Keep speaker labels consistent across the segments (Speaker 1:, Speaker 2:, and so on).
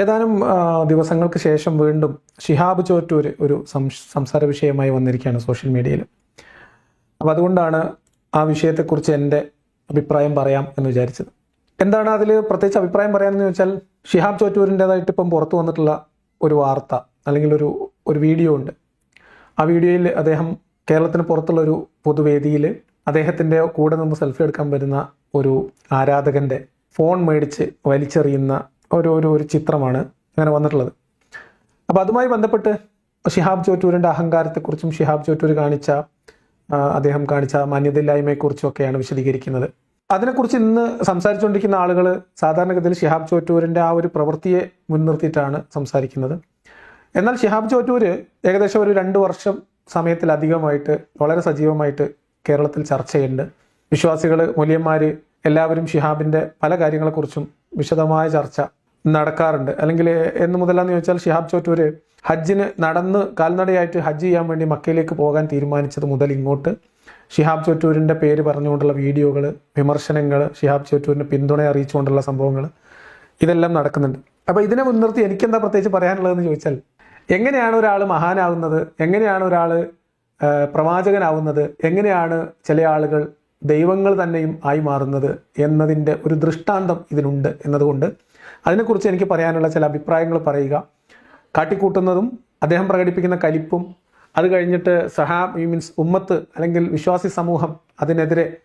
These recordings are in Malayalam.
Speaker 1: ഏതാനും ദിവസങ്ങൾക്ക് ശേഷം വീണ്ടും ഷിഹാബ് ചോറ്റൂർ ഒരു സംസാര വിഷയമായി വന്നിരിക്കുകയാണ് സോഷ്യൽ മീഡിയയിൽ. അപ്പം അതുകൊണ്ടാണ് ആ വിഷയത്തെക്കുറിച്ച് എന്റെ അഭിപ്രായം പറയാം എന്ന് വിചാരിച്ചത്. എന്താണ് അതിൽ പ്രത്യേകിച്ച് അഭിപ്രായം പറയാമെന്ന് ചോദിച്ചാൽ ഷിഹാബ് ചോറ്റൂരിന്റെതായിട്ട് ഇപ്പം പുറത്തു വന്നിട്ടുള്ള ഒരു വാർത്ത അല്ലെങ്കിൽ ഒരു ഒരു വീഡിയോ ഉണ്ട്. ആ വീഡിയോയിൽ അദ്ദേഹം കേരളത്തിന് പുറത്തുള്ള ഒരു പൊതുവേദിയിൽ അദ്ദേഹത്തിന്റെ കൂടെ നിന്ന് സെൽഫി എടുക്കാൻ വരുന്ന ഒരു ആരാധകന്റെ ഫോൺ മേടിച്ച് വലിച്ചെറിയുന്ന ഒരു ഒരു ഒരു ചിത്രമാണ് അങ്ങനെ വന്നിട്ടുള്ളത്. അപ്പോൾ അതുമായി ബന്ധപ്പെട്ട് ഷിഹാബ് ചോറ്റൂരിന്റെ അഹങ്കാരത്തെക്കുറിച്ചും ഷിഹാബ് ചോറ്റൂർ കാണിച്ച അദ്ദേഹം കാണിച്ച മാന്യതയില്ലായ്മയെക്കുറിച്ചും ഒക്കെയാണ് വിശദീകരിക്കുന്നത്. അതിനെക്കുറിച്ച് ഇന്ന് സംസാരിച്ചുകൊണ്ടിരിക്കുന്ന ആളുകൾ സാധാരണഗതിയിൽ ഷിഹാബ് ചോറ്റൂരിന്റെ ആ ഒരു പ്രവൃത്തിയെ മുൻനിർത്തിയിട്ടാണ് സംസാരിക്കുന്നത്. എന്നാൽ ഷിഹാബ് ചോറ്റൂര് ഏകദേശം ഒരു രണ്ട് വർഷം സമയത്തിലധികമായിട്ട് വളരെ സജീവമായിട്ട് കേരളത്തിൽ ചർച്ചയുണ്ട് വിശ്വാസികൾ മൂല്യന്മാർ എല്ലാവരും ഷിഹാബിന്റെ പല കാര്യങ്ങളെക്കുറിച്ചും വിശദമായ ചർച്ച നടക്കാറുണ്ട്. അല്ലെങ്കിൽ എന്ന് മുതലാന്ന് ചോദിച്ചാൽ ഷിഹാബ് ചോറ്റൂര് ഹജ്ജിന് നടന്ന് കാൽനടയായിട്ട് ഹജ്ജ് ചെയ്യാൻ വേണ്ടി മക്കയിലേക്ക് പോകാൻ തീരുമാനിച്ചത് മുതൽ ഇങ്ങോട്ട്. ഷിഹാബ് ചോറ്റൂരിന്റെ പേര് പറഞ്ഞുകൊണ്ടുള്ള വീഡിയോകൾ വിമർശനങ്ങൾ ഷിഹാബ് ചോറ്റൂരിന് പിന്തുണ അറിയിച്ചുകൊണ്ടുള്ള സംഭവങ്ങൾ ഇതെല്ലാം നടക്കുന്നുണ്ട്. അപ്പോൾ ഇതിനെ മുൻനിർത്തി എനിക്കെന്താ പ്രത്യേകിച്ച് പറയാനുള്ളതെന്ന് ചോദിച്ചാൽ എങ്ങനെയാണ് ഒരാൾ മഹാനാവുന്നത്? എങ്ങനെയാണ് ഒരാൾ പ്രവാചകനാവുന്നത്? എങ്ങനെയാണ് ചില ആളുകൾ ദൈവങ്ങൾ തന്നെയും ആയി മാറുന്നത് എന്നതിന്റെ ഒരു ദൃഷ്ടാന്തം ഇതിനുണ്ട് എന്നതുകൊണ്ട് അതിനെക്കുറിച്ച് എനിക്ക് പറയാനുള്ള ചില അഭിപ്രായങ്ങൾ പറയുക. കാട്ടിക്കൂട്ടുന്നതും അദ്ദേഹം പ്രകടിപ്പിക്കുന്ന കലിപ്പും അത് കഴിഞ്ഞിട്ട് സഹാ മീൻസ് ഉമ്മത്ത് അല്ലെങ്കിൽ വിശ്വാസി സമൂഹം അതിനെതിരെ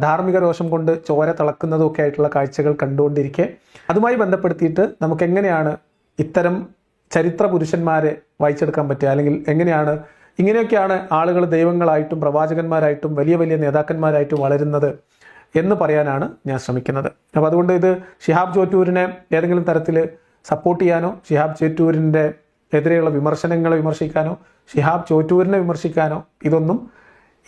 Speaker 1: ധാർമ്മിക രോഷം കൊണ്ട് ചോര തിളക്കുന്നതും ഒക്കെ ആയിട്ടുള്ള കാഴ്ചകൾ കണ്ടുകൊണ്ടിരിക്കെ അതുമായി ബന്ധപ്പെടുത്തിയിട്ട് നമുക്ക് എങ്ങനെയാണ് ഇത്തരം ചരിത്ര പുരുഷന്മാരെ വായിച്ചെടുക്കാൻ പറ്റുക? അല്ലെങ്കിൽ എങ്ങനെയാണ് ഇങ്ങനെയൊക്കെയാണ് ആളുകൾ ദൈവങ്ങളായിട്ടും പ്രവാചകന്മാരായിട്ടും വലിയ വലിയ നേതാക്കന്മാരായിട്ടും വളരുന്നത് എന്ന് പറയാനാണ് ഞാൻ ശ്രമിക്കുന്നത്. അപ്പോൾ അതുകൊണ്ട് ഇത് ഷിഹാബ് ചോറ്റൂരിനെ ഏതെങ്കിലും തരത്തിൽ സപ്പോർട്ട് ചെയ്യാനോ ഷിഹാബ് ചോറ്റൂരിന്റെ എതിരെയുള്ള വിമർശനങ്ങളെ വിമർശിക്കാനോ ഷിഹാബ് ചോറ്റൂരിനെ വിമർശിക്കാനോ ഇതൊന്നും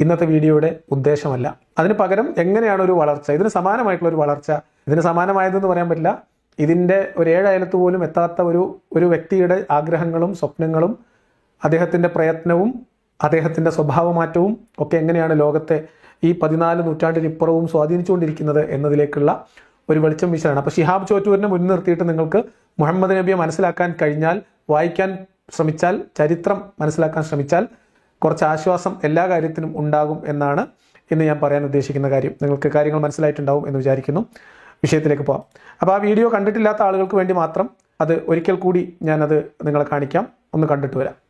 Speaker 1: ഇന്നത്തെ വീഡിയോയുടെ ഉദ്ദേശമല്ല. അതിന് പകരം എങ്ങനെയാണ് ഒരു വളർച്ച? ഇതിന് സമാനമായിട്ടുള്ള ഒരു വളർച്ച. ഇതിന് സമാനമായതെന്ന് പറയാൻ പറ്റില്ല. ഇതിന്റെ ഒരു ഏഴയലത്ത് പോലും എത്താത്ത ഒരു ഒരു വ്യക്തിയുടെ ആഗ്രഹങ്ങളും സ്വപ്നങ്ങളും അദ്ദേഹത്തിന്റെ പ്രയത്നവും അദ്ദേഹത്തിന്റെ സ്വഭാവമാറ്റവും ഒക്കെ എങ്ങനെയാണ് ലോകത്തെ ഈ പതിനാല് നൂറ്റാണ്ടിനിപ്പുറവും സ്വാധീനിച്ചുകൊണ്ടിരിക്കുന്നത് എന്നതിലേക്കുള്ള ഒരു വെളിച്ചം വീശലാണ്. അപ്പോൾ ഷിഹാബ് ചോറ്റൂരിനെ മുൻനിർത്തിയിട്ട് നിങ്ങൾക്ക് മുഹമ്മദ് നബിയെ മനസ്സിലാക്കാൻ കഴിഞ്ഞാൽ വായിക്കാൻ ശ്രമിച്ചാൽ ചരിത്രം മനസ്സിലാക്കാൻ ശ്രമിച്ചാൽ കുറച്ച് ആശ്വാസം എല്ലാ കാര്യത്തിനും ഉണ്ടാകും എന്നാണ് ഇന്ന് ഞാൻ പറയാൻ ഉദ്ദേശിക്കുന്ന കാര്യം. നിങ്ങൾക്ക് കാര്യങ്ങൾ മനസ്സിലായിട്ടുണ്ടാവും എന്ന് വിചാരിക്കുന്നു. വിഷയത്തിലേക്ക് പോകാം അപ്പോൾ ആ വീഡിയോ കണ്ടിട്ടില്ലാത്ത ആളുകൾക്ക് വേണ്ടി മാത്രം അത് ഒരിക്കൽ കൂടി ഞാനത് നിങ്ങളെ കാണിക്കാം. ഒന്ന് കണ്ടിട്ട് വരാം.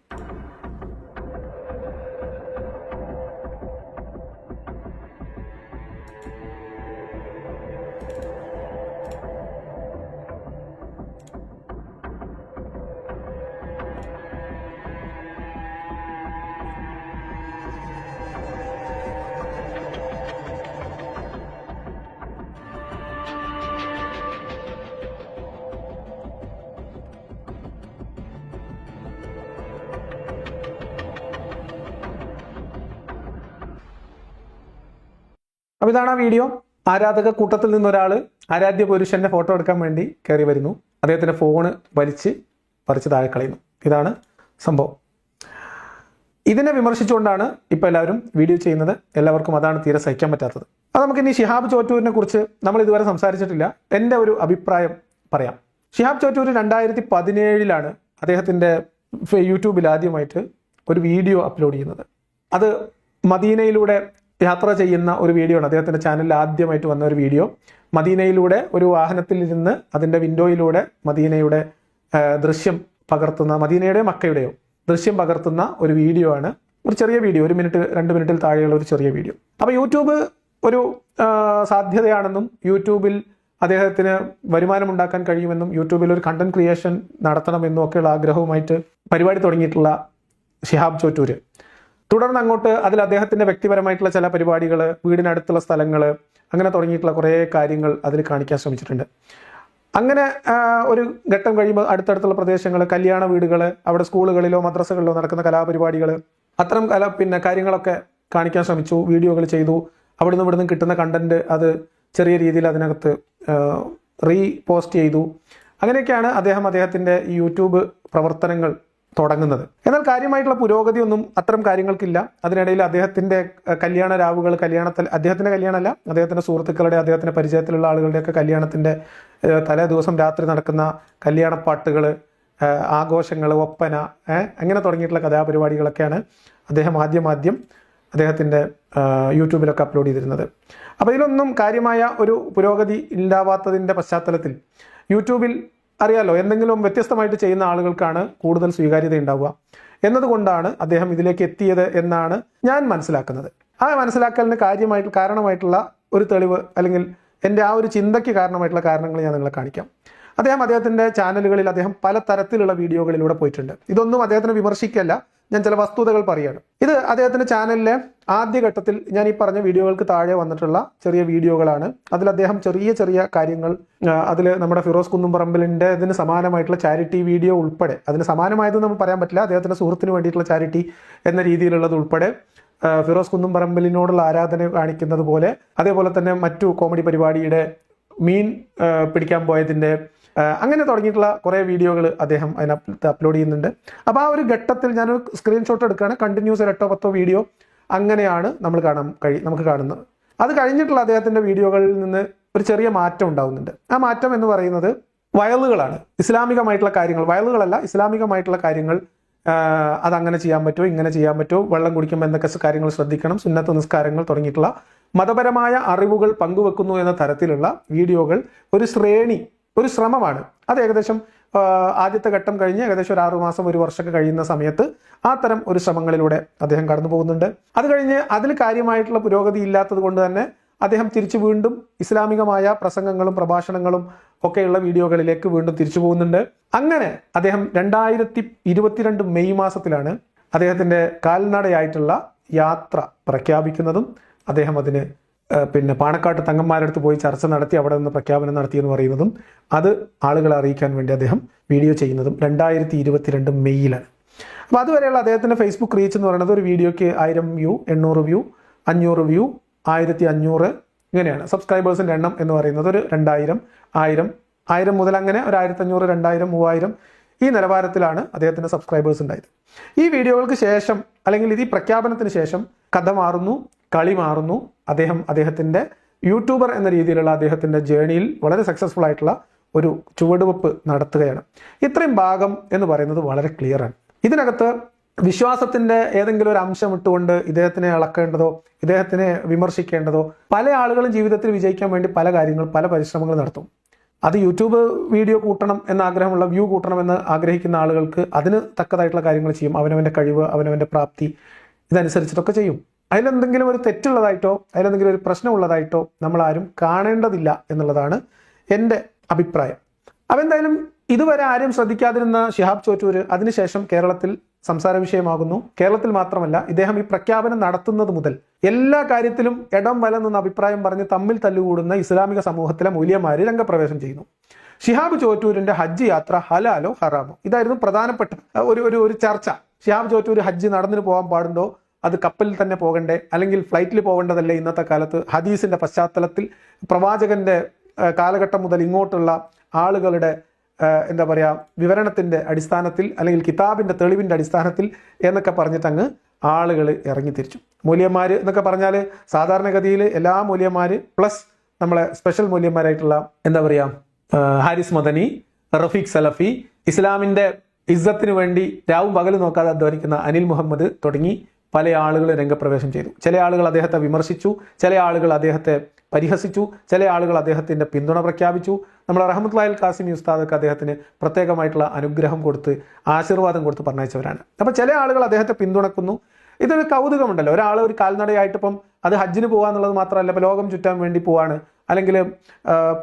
Speaker 1: ഇതാണ് ആ വീഡിയോ. ആരാധക കൂട്ടത്തിൽ നിന്നൊരാൾ ആരാധ്യ പുരുഷന്റെ ഫോട്ടോ എടുക്കാൻ വേണ്ടി കയറി വരുന്നു. അദ്ദേഹത്തിന്റെ ഫോണ് വലിച്ച് പറിച്ച് താഴെ കളയുന്നു. ഇതാണ് സംഭവം. ഇതിനെ വിമർശിച്ചുകൊണ്ടാണ് ഇപ്പോൾ എല്ലാവരും വീഡിയോ ചെയ്യുന്നത്. എല്ലാവർക്കും അതാണ് തീരെ സഹിക്കാൻ പറ്റാത്തത്. അത് നമുക്ക് ഇനി ഷിഹാബ് ചോറ്റൂരിനെ കുറിച്ച് നമ്മൾ ഇതുവരെ സംസാരിച്ചിട്ടില്ല. എന്റെ ഒരു അഭിപ്രായം പറയാം. ഷിഹാബ് ചോറ്റൂർ രണ്ടായിരത്തി പതിനേഴിലാണ് അദ്ദേഹത്തിന്റെ യൂട്യൂബിൽ ആദ്യമായിട്ട് ഒരു വീഡിയോ അപ്ലോഡ് ചെയ്യുന്നത്. അത് മദീനയിലൂടെ യാത്ര ചെയ്യുന്ന ഒരു വീഡിയോ ആണ്. അദ്ദേഹത്തിന്റെ ചാനലിൽ ആദ്യമായിട്ട് വന്ന ഒരു വീഡിയോ മദീനയിലൂടെ ഒരു വാഹനത്തിൽ ഇരുന്ന് അതിന്റെ വിൻഡോയിലൂടെ മദീനയുടെ ദൃശ്യം പകർത്തുന്ന മദീനയുടെയോ മക്കയുടെയോ ദൃശ്യം പകർത്തുന്ന ഒരു വീഡിയോ ആണ്. ഒരു ചെറിയ വീഡിയോ ഒരു മിനിറ്റ് രണ്ട് മിനിറ്റിൽ താഴെയുള്ള ഒരു ചെറിയ വീഡിയോ അപ്പോൾ യൂട്യൂബ് ഒരു സാധ്യതയാണെന്നും യൂട്യൂബിൽ അദ്ദേഹത്തിന് വരുമാനം ഉണ്ടാക്കാൻ കഴിയുമെന്നും യൂട്യൂബിൽ ഒരു കണ്ടന്റ് ക്രിയേഷൻ നടത്തണമെന്നും ഒക്കെയുള്ള ആഗ്രഹവുമായിട്ട് പരിപാടി തുടങ്ങിയിട്ടുള്ള ഷിഹാബ് ചോറ്റൂര്. തുടർന്ന് അങ്ങോട്ട് അതിൽ അദ്ദേഹത്തിന്റെ വ്യക്തിപരമായിട്ടുള്ള ചില പരിപാടികൾ വീടിനടുത്തുള്ള സ്ഥലങ്ങൾ അങ്ങനെ തുടങ്ങിയിട്ടുള്ള കുറേ കാര്യങ്ങൾ അതിൽ കാണിക്കാൻ ശ്രമിച്ചിട്ടുണ്ട്. അങ്ങനെ ഒരു ഘട്ടം കഴിയുമ്പോൾ അടുത്തടുത്തുള്ള പ്രദേശങ്ങൾ കല്യാണ വീടുകൾ അവിടെ സ്കൂളുകളിലോ മദ്രസകളിലോ നടക്കുന്ന കലാപരിപാടികൾ അത്തരം കല പിന്നെ കാര്യങ്ങളൊക്കെ കാണിക്കാൻ ശ്രമിച്ചു വീഡിയോകൾ ചെയ്തു. അവിടുന്ന് ഇവിടുന്ന് കിട്ടുന്ന കണ്ടന്റ് അത് ചെറിയ രീതിയിൽ അതിനകത്ത് റീ പോസ്റ്റ് ചെയ്തു. അങ്ങനെയൊക്കെയാണ് അദ്ദേഹം അദ്ദേഹത്തിന്റെ യൂട്യൂബ് പ്രവർത്തനങ്ങൾ തുടങ്ങുന്നത്. എന്നാൽ കാര്യമായിട്ടുള്ള പുരോഗതിയൊന്നും അത്തരം കാര്യങ്ങൾക്കില്ല. അതിനിടയിൽ അദ്ദേഹത്തിന്റെ കല്യാണ രാവുകൾ കല്യാണത്തിൽ അദ്ദേഹത്തിന്റെ കല്യാണമല്ല അദ്ദേഹത്തിന്റെ സുഹൃത്തുക്കളുടെ അദ്ദേഹത്തിന്റെ പരിചയത്തിലുള്ള ആളുകളുടെയൊക്കെ കല്യാണത്തിന്റെ തലേ ദിവസം രാത്രി നടക്കുന്ന കല്യാണപ്പാട്ടുകൾ ആഘോഷങ്ങൾ ഒപ്പന അങ്ങനെ തുടങ്ങിയിട്ടുള്ള കഥാപരിപാടികളൊക്കെയാണ് അദ്ദേഹം ആദ്യം ആദ്യം അദ്ദേഹത്തിന്റെ യൂട്യൂബിലൊക്കെ അപ്ലോഡ് ചെയ്തിരുന്നത്. അപ്പോൾ ഇതിലൊന്നും കാര്യമായ ഒരു പുരോഗതി ഇല്ലാവാത്തതിന്റെ പശ്ചാത്തലത്തിൽ യൂട്യൂബിൽ അറിയാലോ എന്തെങ്കിലും വ്യത്യസ്തമായിട്ട് ചെയ്യുന്ന ആളുകൾക്കാണ് കൂടുതൽ സ്വീകാര്യത ഉണ്ടാവുക. എന്നതുകൊണ്ടാണ് അദ്ദേഹം ഇതിലേക്ക് എത്തിയത് എന്നാണ് ഞാൻ മനസ്സിലാക്കുന്നത്. ആ മനസ്സിലാക്കലിന് കാര്യമായിട്ട് കാരണമായിട്ടുള്ള ഒരു തെളിവ് അല്ലെങ്കിൽ എന്റെ ആ ഒരു ചിന്തയ്ക്ക് കാരണമായിട്ടുള്ള കാരണങ്ങൾ ഞാൻ നിങ്ങളെ കാണിക്കാം. അദ്ദേഹം അദ്ദേഹത്തിന്റെ ചാനലുകളിൽ അദ്ദേഹം പല തരത്തിലുള്ള വീഡിയോകളിലൂടെ പോയിട്ടുണ്ട്. ഇതൊന്നും അദ്ദേഹത്തിന് വിമർശിക്കല്ല ഞാൻ ചില വസ്തുതകൾ പറയാണ്. ഇത് അദ്ദേഹത്തിന്റെ ചാനലിലെ ആദ്യഘട്ടത്തിൽ ഞാൻ ഈ പറഞ്ഞ വീഡിയോകൾക്ക് താഴെ വന്നിട്ടുള്ള ചെറിയ വീഡിയോകളാണ്. അതിൽ അദ്ദേഹം ചെറിയ ചെറിയ കാര്യങ്ങൾ അതിൽ നമ്മുടെ ഫിറോസ് കുന്നുംപറമ്പലിന്റെ ഇതിന് സമാനമായിട്ടുള്ള ചാരിറ്റി വീഡിയോ ഉൾപ്പെടെ അതിന് സമാനമായത് നമ്മൾ പറയാൻ പറ്റില്ല അദ്ദേഹത്തിന്റെ സുഹൃത്തിന് വേണ്ടിയിട്ടുള്ള ചാരിറ്റി എന്ന രീതിയിലുള്ളത് ഉൾപ്പെടെ ഫിറോസ് കുന്നുംപറമ്പലിനോടുള്ള ആരാധന കാണിക്കുന്നത് പോലെ അതേപോലെ തന്നെ മറ്റു കോമഡി പരിപാടിയുടെ മീൻ പിടിക്കാൻ പോയതിന്റെ അങ്ങനെ തുടങ്ങിയിട്ടുള്ള കുറേ വീഡിയോകൾ അദ്ദേഹം അതിനകത്ത് അപ്ലോഡ് ചെയ്യുന്നുണ്ട്. അപ്പോൾ ആ ഒരു ഘട്ടത്തിൽ ഞാനൊരു സ്ക്രീൻഷോട്ട് എടുക്കുകയാണ്. കണ്ടിന്യൂസ് ഒരു എട്ടോ പത്തോ വീഡിയോ അങ്ങനെയാണ് നമ്മൾ കാണാൻ കഴി നമുക്ക് കാണുന്നത്. അത് കഴിഞ്ഞിട്ടുള്ള അദ്ദേഹത്തിന്റെ വീഡിയോകളിൽ നിന്ന് ഒരു ചെറിയ മാറ്റം ഉണ്ടാവുന്നുണ്ട്. ആ മാറ്റം എന്ന് പറയുന്നത് വയലുകളാണ്. ഇസ്ലാമികമായിട്ടുള്ള കാര്യങ്ങൾ വയലുകളല്ല ഇസ്ലാമികമായിട്ടുള്ള കാര്യങ്ങൾ അത് അതങ്ങനെ ചെയ്യാൻ പറ്റുമോ ഇങ്ങനെ ചെയ്യാൻ പറ്റുമോ വെള്ളം കുടിക്കുമ്പോൾ എന്തൊക്കെ കാര്യങ്ങൾ ശ്രദ്ധിക്കണം സുന്നത്ത് നിസ്കാരങ്ങൾ തുടങ്ങിയിട്ടുള്ള മതപരമായ അറിവുകൾ പങ്കുവെക്കുന്നു എന്ന തരത്തിലുള്ള വീഡിയോകൾ ഒരു ശ്രേണി ഒരു ശ്രമമാണ്. അത് ഏകദേശം ആദ്യത്തെ ഘട്ടം കഴിഞ്ഞ് ഏകദേശം ഒരു ആറുമാസം ഒരു വർഷമൊക്കെ കഴിയുന്ന സമയത്ത് ആ തരം ഒരു ശ്രമങ്ങളിലൂടെ അദ്ദേഹം കടന്നു പോകുന്നുണ്ട്. അത് കഴിഞ്ഞ് അതിൽ കാര്യമായിട്ടുള്ള പുരോഗതി ഇല്ലാത്തത് കൊണ്ട് തന്നെ അദ്ദേഹം തിരിച്ചു വീണ്ടും ഇസ്ലാമികമായ പ്രസംഗങ്ങളും പ്രഭാഷണങ്ങളും ഒക്കെയുള്ള വീഡിയോകളിലേക്ക് വീണ്ടും തിരിച്ചു പോകുന്നുണ്ട്. അങ്ങനെ അദ്ദേഹം രണ്ടായിരത്തി ഇരുപത്തിരണ്ട് മെയ് മാസത്തിലാണ് അദ്ദേഹത്തിന്റെ കാൽനടയായിട്ടുള്ള യാത്ര പ്രഖ്യാപിക്കുന്നതും അദ്ദേഹം അതിന് പിന്നെ പാണക്കാട്ട് തങ്ങന്മാരുടെ അടുത്ത് പോയി ചർച്ച നടത്തി അവിടെ നിന്ന് പ്രഖ്യാപനം നടത്തിയെന്ന് പറയുന്നതും അത് ആളുകളെ അറിയിക്കാൻ വേണ്ടി അദ്ദേഹം വീഡിയോ ചെയ്യുന്നതും രണ്ടായിരത്തി ഇരുപത്തിരണ്ട് മെയ്യിലാണ് അപ്പോൾ അതുവരെയുള്ള അദ്ദേഹത്തിന്റെ ഫേസ്ബുക്ക് റീച്ച് എന്ന് പറയുന്നത് ഒരു വീഡിയോയ്ക്ക് ആയിരം വ്യൂ എണ്ണൂറ് വ്യൂ അഞ്ഞൂറ് വ്യൂ ആയിരത്തി അഞ്ഞൂറ് ഇങ്ങനെയാണ്. സബ്സ്ക്രൈബേഴ്സിന്റെ എണ്ണം എന്ന് പറയുന്നത് ഒരു രണ്ടായിരം ആയിരം ആയിരം മുതൽ അങ്ങനെ ഒരു ആയിരത്തി അഞ്ഞൂറ് രണ്ടായിരം മൂവായിരം ഈ നിലവാരത്തിലാണ് അദ്ദേഹത്തിന്റെ സബ്സ്ക്രൈബേഴ്സ് ഉണ്ടായത്. ഈ വീഡിയോകൾക്ക് ശേഷം അല്ലെങ്കിൽ ഇത് ഈ പ്രഖ്യാപനത്തിന് ശേഷം കഥ മാറുന്നു. കളി മാറുന്നു. അദ്ദേഹം അദ്ദേഹത്തിന്റെ യൂട്യൂബർ എന്ന രീതിയിലുള്ള അദ്ദേഹത്തിന്റെ ജേണിയിൽ വളരെ സക്സസ്ഫുൾ ആയിട്ടുള്ള ഒരു ചുവടുവെപ്പ് നടത്തുകയാണ്. ഇത്രയും ഭാഗം എന്ന് പറയുന്നത് വളരെ ക്ലിയർ ആണ്. ഇതിനകത്ത് വിശ്വാസത്തിന്റെ ഏതെങ്കിലും ഒരു അംശം ഇട്ടുകൊണ്ട് ഇദ്ദേഹത്തിനെ അളക്കേണ്ടതോ ഇദ്ദേഹത്തിനെ വിമർശിക്കേണ്ടതോ പല ആളുകളും ജീവിതത്തിൽ വിജയിക്കാൻ വേണ്ടി പല കാര്യങ്ങൾ പല പരിശ്രമങ്ങൾ നടത്തും. അത് യൂട്യൂബ് വീഡിയോ കൂട്ടണം എന്ന ആഗ്രഹമുള്ള വ്യൂ കൂട്ടണം എന്ന് ആഗ്രഹിക്കുന്ന ആളുകൾക്ക് അതിന് തക്കതായിട്ടുള്ള കാര്യങ്ങൾ ചെയ്യും. അവനവന്റെ കഴിവ് അവനവന്റെ പ്രാപ്തി ഇതനുസരിച്ചിട്ടൊക്കെ ചെയ്യും. അതിലെന്തെങ്കിലും ഒരു തെറ്റുള്ളതായിട്ടോ അതിലെന്തെങ്കിലും ഒരു പ്രശ്നമുള്ളതായിട്ടോ നമ്മൾ ആരും കാണേണ്ടതില്ല എന്നുള്ളതാണ് എന്റെ അഭിപ്രായം. അപ്പം എന്തായാലും ഇതുവരെ ആരും ശ്രദ്ധിക്കാതിരുന്ന ഷിഹാബ് ചോറ്റൂർ അതിനുശേഷം കേരളത്തിൽ സംസാര വിഷയമാകുന്നു. കേരളത്തിൽ മാത്രമല്ല ഇദ്ദേഹം ഈ പ്രഖ്യാപനം നടത്തുന്നത് മുതൽ എല്ലാ കാര്യത്തിലും ഇടം വലം അഭിപ്രായം പറഞ്ഞ് തമ്മിൽ തല്ലുകൂടുന്ന ഇസ്ലാമിക സമൂഹത്തിലെ മൂല്യമാര് രംഗപ്രവേശം ചെയ്യുന്നു. ഷിഹാബ് ചോറ്റൂരിന്റെ ഹജ്ജ് യാത്ര ഹലാലോ ഹറാമോ? ഇതായിരുന്നു പ്രധാനപ്പെട്ട ഒരു ഒരു ചർച്ച. ഷിഹാബ് ചോറ്റൂർ ഹജ്ജ് നടന്നിന് പോകാൻ പാടുണ്ടോ? അത് കപ്പലിൽ തന്നെ പോകണ്ടേ? അല്ലെങ്കിൽ ഫ്ലൈറ്റിൽ പോകേണ്ടതല്ലേ ഇന്നത്തെ കാലത്ത്? ഹദീസിന്റെ പശ്ചാത്തലത്തിൽ പ്രവാചകന്റെ കാലഘട്ടം മുതൽ ഇങ്ങോട്ടുള്ള ആളുകളുടെ എന്താ പറയുക വിവരണത്തിന്റെ അടിസ്ഥാനത്തിൽ അല്ലെങ്കിൽ കിതാബിന്റെ തെളിവിന്റെ അടിസ്ഥാനത്തിൽ എന്നൊക്കെ പറഞ്ഞിട്ട് അങ്ങ് ആളുകൾ ഇറങ്ങി തിരിച്ചു. മൂല്യന്മാർ എന്നൊക്കെ പറഞ്ഞാൽ സാധാരണഗതിയിൽ എല്ലാ മൂല്യന്മാർ പ്ലസ് നമ്മളെ സ്പെഷ്യൽ മൂല്യന്മാരായിട്ടുള്ള എന്താ പറയുക ഹാരിസ് മദനി റഫീഖ് സലഫി ഇസ്ലാമിന്റെ ഇസ്സത്തിന് വേണ്ടി രാവും പകലും നോക്കാതെ അധ്വാനിക്കുന്ന അനിൽ മുഹമ്മദ് തുടങ്ങി പല ആളുകൾ രംഗപ്രവേശം ചെയ്തു. ചില ആളുകൾ അദ്ദേഹത്തെ വിമർശിച്ചു ചില ആളുകൾ അദ്ദേഹത്തെ പരിഹസിച്ചു ചില ആളുകൾ അദ്ദേഹത്തിന്റെ പിന്തുണ പ്രഖ്യാപിച്ചു. നമ്മൾ റഹമത് ലാൽ കാസിം ഉസ്താദൊക്കെ അദ്ദേഹത്തിന് പ്രത്യേകമായിട്ടുള്ള അനുഗ്രഹം കൊടുത്ത് ആശീർവാദം കൊടുത്ത് പറഞ്ഞയച്ചവരാണ്. അപ്പോൾ ചില ആളുകൾ അദ്ദേഹത്തെ പിന്തുണക്കുന്നു. ഇതൊരു കൗതുകമുണ്ടല്ലോ. ഒരാൾ ഒരു കാൽനടയായിട്ട് ഇപ്പം അത് ഹജ്ജിന് പോകാന്നുള്ളത് മാത്രമല്ല ഇപ്പം ലോകം ചുറ്റാൻ വേണ്ടി പോവാണ്. അല്ലെങ്കിൽ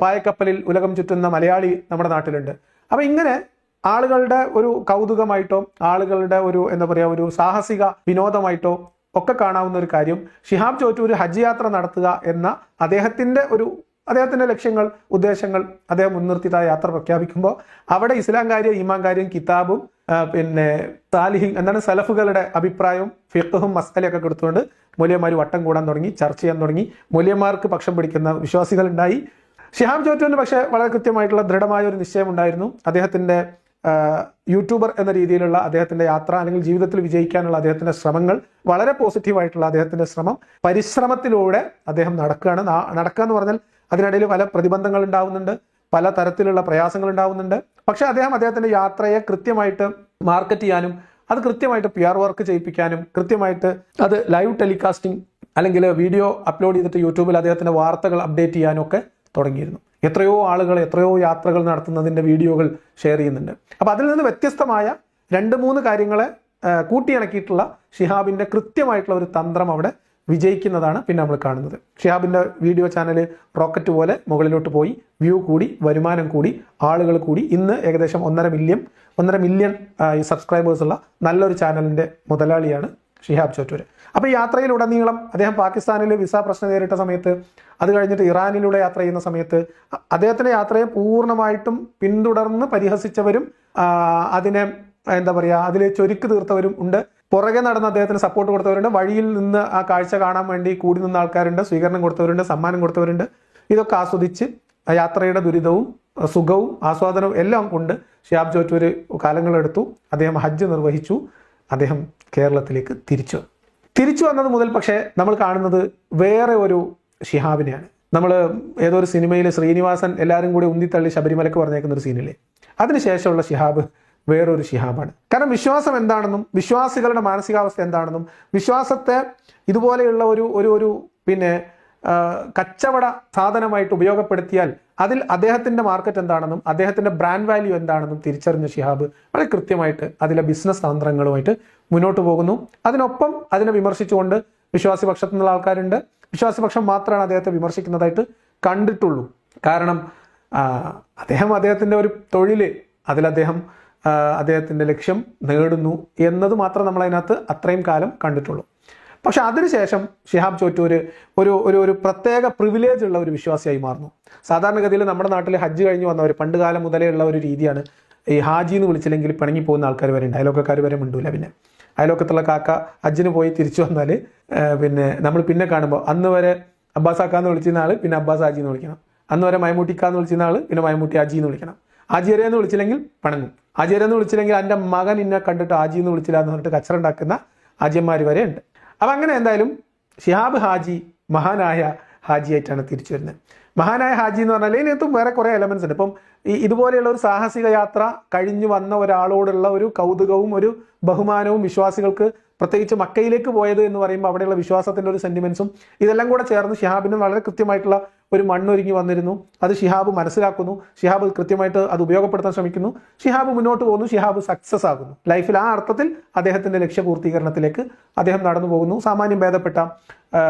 Speaker 1: പായക്കപ്പലിൽ ഉലകം ചുറ്റുന്ന മലയാളി നമ്മുടെ നാട്ടിലുണ്ട്. അപ്പം ഇങ്ങനെ ആളുകളുടെ ഒരു കൗതുകമായിട്ടോ ആളുകളുടെ ഒരു എന്താ പറയുക ഒരു സാഹസിക വിനോദമായിട്ടോ ഒക്കെ കാണാവുന്ന ഒരു കാര്യം ഷിഹാബ് ഒരു ഹജ്ജ് യാത്ര നടത്തുക എന്ന അദ്ദേഹത്തിന്റെ ഒരു അദ്ദേഹത്തിന്റെ ലക്ഷ്യങ്ങൾ ഉദ്ദേശങ്ങൾ അദ്ദേഹം മുൻനിർത്തിയിട്ട് ആ യാത്ര പ്രഖ്യാപിക്കുമ്പോൾ അവിടെ ഇസ്ലാം കാര്യം ഈമാൻ കാര്യം കിതാബും പിന്നെ താലിഹി എന്താണ് സലഫുകളുടെ അഭിപ്രായവും ഫിഖും മസ്കലയൊക്കെ കൊടുത്തുകൊണ്ട് മൂല്യന്മാർ വട്ടം കൂടാൻ തുടങ്ങി ചർച്ച ചെയ്യാൻ തുടങ്ങി മൂല്യന്മാർക്ക് പക്ഷം പിടിക്കുന്ന വിശ്വാസികൾ ഉണ്ടായി ഷിഹാബ് ചോറ്റൂരിന് പക്ഷേ വളരെ കൃത്യമായിട്ടുള്ള ദൃഢമായ ഒരു നിശ്ചയം ഉണ്ടായിരുന്നു അദ്ദേഹത്തിന്റെ ആ, യൂട്യൂബർ എന്ന രീതിയിലുള്ള അദ്ദേഹത്തിന്റെ യാത്ര അല്ലെങ്കിൽ ജീവിതത്തിൽ വിജയിക്കാനുള്ള അദ്ദേഹത്തിന്റെ ശ്രമങ്ങൾ വളരെ പോസിറ്റീവായിട്ടുള്ള അദ്ദേഹത്തിന്റെ ശ്രമം പരിശ്രമത്തിലൂടെ അദ്ദേഹം നടക്കുകയാണ്. നടക്കുക എന്ന് പറഞ്ഞാൽ അതിനിടയിൽ പല പ്രതിബന്ധങ്ങൾ ഉണ്ടാവുന്നുണ്ട് പല തരത്തിലുള്ള പ്രയാസങ്ങൾ ഉണ്ടാവുന്നുണ്ട്. പക്ഷെ അദ്ദേഹം അദ്ദേഹത്തിന്റെ യാത്രയെ കൃത്യമായിട്ട് മാർക്കറ്റ് ചെയ്യാനും അത് കൃത്യമായിട്ട് പി ആർ വർക്ക് ചെയ്യിപ്പിക്കാനും കൃത്യമായിട്ട് അത് ലൈവ് ടെലികാസ്റ്റിംഗ് അല്ലെങ്കിൽ വീഡിയോ അപ്ലോഡ് ചെയ്തിട്ട് യൂട്യൂബിൽ അദ്ദേഹത്തിന്റെ വാർത്തകൾ അപ്ഡേറ്റ് ചെയ്യാനും ഒക്കെ തുടങ്ങിയിരുന്നു. എത്രയോ ആളുകൾ എത്രയോ യാത്രകൾ നടത്തുന്നതിന്റെ വീഡിയോകൾ ഷെയർ ചെയ്യുന്നുണ്ട്. അപ്പോൾ അതിൽ നിന്ന് വ്യത്യസ്തമായ രണ്ട് മൂന്ന് കാര്യങ്ങളെ കൂട്ടിയിണക്കിയിട്ടുള്ള ഷിഹാബിന്റെ കൃത്യമായിട്ടുള്ള ഒരു തന്ത്രം അവിടെ വിജയിക്കുന്നതാണ് പിന്നെ നമ്മൾ കാണുന്നത്. ഷിഹാബിന്റെ വീഡിയോ ചാനൽ റോക്കറ്റ് പോലെ മുകളിലോട്ട് പോയി വ്യൂ കൂടി വരുമാനം കൂടി ആളുകൾ കൂടി. ഇന്ന് ഏകദേശം ഒന്നര മില്യൺ ഒന്നര മില്യൺ സബ്സ്ക്രൈബേഴ്സ് ഉള്ള നല്ലൊരു ചാനലിന്റെ മുതലാളിയാണ് ഷിഹാബ് ചോറ്റൂർ അപ്പോൾ യാത്രയിലുടനീളം അദ്ദേഹം പാകിസ്ഥാനിൽ വിസ പ്രശ്നം നേരിട്ട സമയത്ത് അത് കഴിഞ്ഞിട്ട് ഇറാനിലൂടെ യാത്ര ചെയ്യുന്ന സമയത്ത് അദ്ദേഹത്തിന്റെ യാത്രയെ പൂർണമായിട്ടും പിന്തുടർന്ന് പരിഹസിച്ചവരും അതിനെ എന്താ പറയുക അതിൽ ചൊരുക്ക് തീർത്തവരും ഉണ്ട്. പുറകെ നടന്ന് അദ്ദേഹത്തിന് സപ്പോർട്ട് കൊടുത്തവരുണ്ട്. വഴിയിൽ നിന്ന് ആ കാഴ്ച കാണാൻ വേണ്ടി കൂടി നിന്ന ആൾക്കാരുണ്ട്. സ്വീകരണം കൊടുത്തവരുണ്ട് സമ്മാനം കൊടുത്തവരുണ്ട്. ഇതൊക്കെ ആസ്വദിച്ച് യാത്രയുടെ ദുരിതവും സുഖവും ആസ്വാദനവും എല്ലാം കൊണ്ട് ഷിയാബ് ജോറ്റൂർ കാലങ്ങളെടുത്തു. അദ്ദേഹം ഹജ്ജ് നിർവഹിച്ചു. അദ്ദേഹം കേരളത്തിലേക്ക് തിരിച്ചു. തിരിച്ചു വന്നത് മുതൽ പക്ഷേ നമ്മൾ കാണുന്നത് വേറെ ഒരു ഷിഹാബിനെയാണ് നമ്മൾ ഏതോ ഒരു സിനിമയിൽ ശ്രീനിവാസൻ എല്ലാവരും കൂടി ഉന്തിത്തള്ളി ശബരിമലക്ക് പറഞ്ഞേക്കുന്ന ഒരു സീനില്ലേ? അതിനുശേഷമുള്ള ഷിഹാബ് വേറൊരു ഷിഹാബാണ് കാരണം വിശ്വാസം എന്താണെന്നും വിശ്വാസികളുടെ മാനസികാവസ്ഥ എന്താണെന്നും വിശ്വാസത്തെ ഇതുപോലെയുള്ള ഒരു ഒരു ഒരു പിന്നെ കച്ചവട സാധനമായിട്ട് ഉപയോഗപ്പെടുത്തിയാൽ അതിൽ അദ്ദേഹത്തിന്റെ മാർക്കറ്റ് എന്താണെന്നും അദ്ദേഹത്തിന്റെ ബ്രാൻഡ് വാല്യൂ എന്താണെന്നും തിരിച്ചറിഞ്ഞ ഷിഹാബ് വളരെ കൃത്യമായിട്ട് അതിലെ ബിസിനസ് തന്ത്രങ്ങളുമായിട്ട് മുന്നോട്ട് പോകുന്നു. അതിനൊപ്പം അതിനെ വിമർശിച്ചുകൊണ്ട് വിശ്വാസി പക്ഷത്തു നിന്നുള്ള ആൾക്കാരുണ്ട്. വിശ്വാസിപക്ഷം മാത്രമാണ് അദ്ദേഹത്തെ വിമർശിക്കുന്നതായിട്ട് കണ്ടിട്ടുള്ളൂ. കാരണം അദ്ദേഹം അദ്ദേഹത്തിന്റെ ഒരു തൊഴിൽ അതിൽ അദ്ദേഹം അദ്ദേഹത്തിന്റെ ലക്ഷ്യം നേടുന്നു എന്നത് മാത്രം നമ്മളതിനകത്ത് അത്രയും കാലം കണ്ടിട്ടുള്ളൂ. പക്ഷെ അതിനുശേഷം ഷിഹാബ് ചോറ്റൂർ ഒരു ഒരു ഒരു പ്രത്യേക പ്രിവിലേജ് ഉള്ള ഒരു വിശ്വാസിയായി മാറുന്നു. സാധാരണഗതിയിൽ നമ്മുടെ നാട്ടിൽ ഹജ്ജ് കഴിഞ്ഞ് വന്നവർ പണ്ട് കാലം മുതലേ ഉള്ള ഒരു രീതിയാണ് ഈ ഹാജി എന്ന് വിളിച്ചില്ലെങ്കിൽ പിണങ്ങി പോകുന്ന ആൾക്കാർ വരെ ഉണ്ട്. അയലോക്കക്കാർ വരെ മിണ്ടൂല പിന്നെ. അയലോക്കത്തുള്ള കാക്ക ഹജ്ജിന് പോയി തിരിച്ചു വന്നാൽ പിന്നെ നമ്മൾ പിന്നെ കാണുമ്പോൾ അന്ന് വരെ അബ്ബാസ് ആക്കാന്ന് വിളിച്ചിരുന്ന ആൾ പിന്നെ അബ്ബാസ് ഹാജി എന്ന് വിളിക്കണം. അന്ന് വരെ മൈമൂട്ടിക്കാന്ന് വിളിച്ചിരുന്ന ആൾ പിന്നെ മൈമൂട്ടി ഹാജി എന്ന് വിളിക്കണം. ആജിയരെ എന്ന് വിളിച്ചില്ലെങ്കിൽ പണങ്ങും. ആജിയരെ എന്ന് വിളിച്ചില്ലെങ്കിൽ എന്റെ മകൻ ഇന്നെ കണ്ടിട്ട് ആജി എന്ന് വിളിച്ചില്ല എന്ന് പറഞ്ഞിട്ട് കച്ചറ ഉണ്ടാക്കുന്ന ആജിയന്മാർ വരെ ഉണ്ട്. അപ്പം അങ്ങനെ എന്തായാലും ഷിഹാബ് ഹാജി മഹാനായ ഹാജിയായിട്ടാണ് തിരിച്ചു വരുന്നത്. മഹാനായ ഹാജി എന്ന് പറഞ്ഞാൽ ഇതിനകത്തും വേറെ കുറേ എലമെൻസ് ഉണ്ട്. ഇപ്പം ഈ ഇതുപോലെയുള്ള ഒരു സാഹസിക യാത്ര കഴിഞ്ഞു വന്ന ഒരാളോടുള്ള ഒരു കൗതുകവും ഒരു ബഹുമാനവും വിശ്വാസികൾക്ക് പ്രത്യേകിച്ച് മക്കയിലേക്ക് പോയത് എന്ന് പറയുമ്പോൾ അവിടെയുള്ള വിശ്വാസത്തിന്റെ ഒരു സെന്റിമെന്റ്സും ഇതെല്ലാം കൂടെ ചേർന്ന് ഷിഹാബിന് വളരെ കൃത്യമായിട്ടുള്ള ഒരു മണ്ണൊരുങ്ങി വന്നിരുന്നു. അത് ഷിഹാബ് മനസ്സിലാക്കുന്നു. ഷിഹാബ് കൃത്യമായിട്ട് അത് ഉപയോഗപ്പെടുത്താൻ ശ്രമിക്കുന്നു. ഷിഹാബ് മുന്നോട്ട് പോകുന്നു. ഷിഹാബ് സക്സസ് ആകുന്നു. ലൈഫിൽ ആ അർത്ഥത്തിൽ അദ്ദേഹത്തിന്റെ ലക്ഷ്യപൂർത്തീകരണത്തിലേക്ക് അദ്ദേഹം നടന്നു പോകുന്നു. സാമാന്യം ഭേദപ്പെട്ട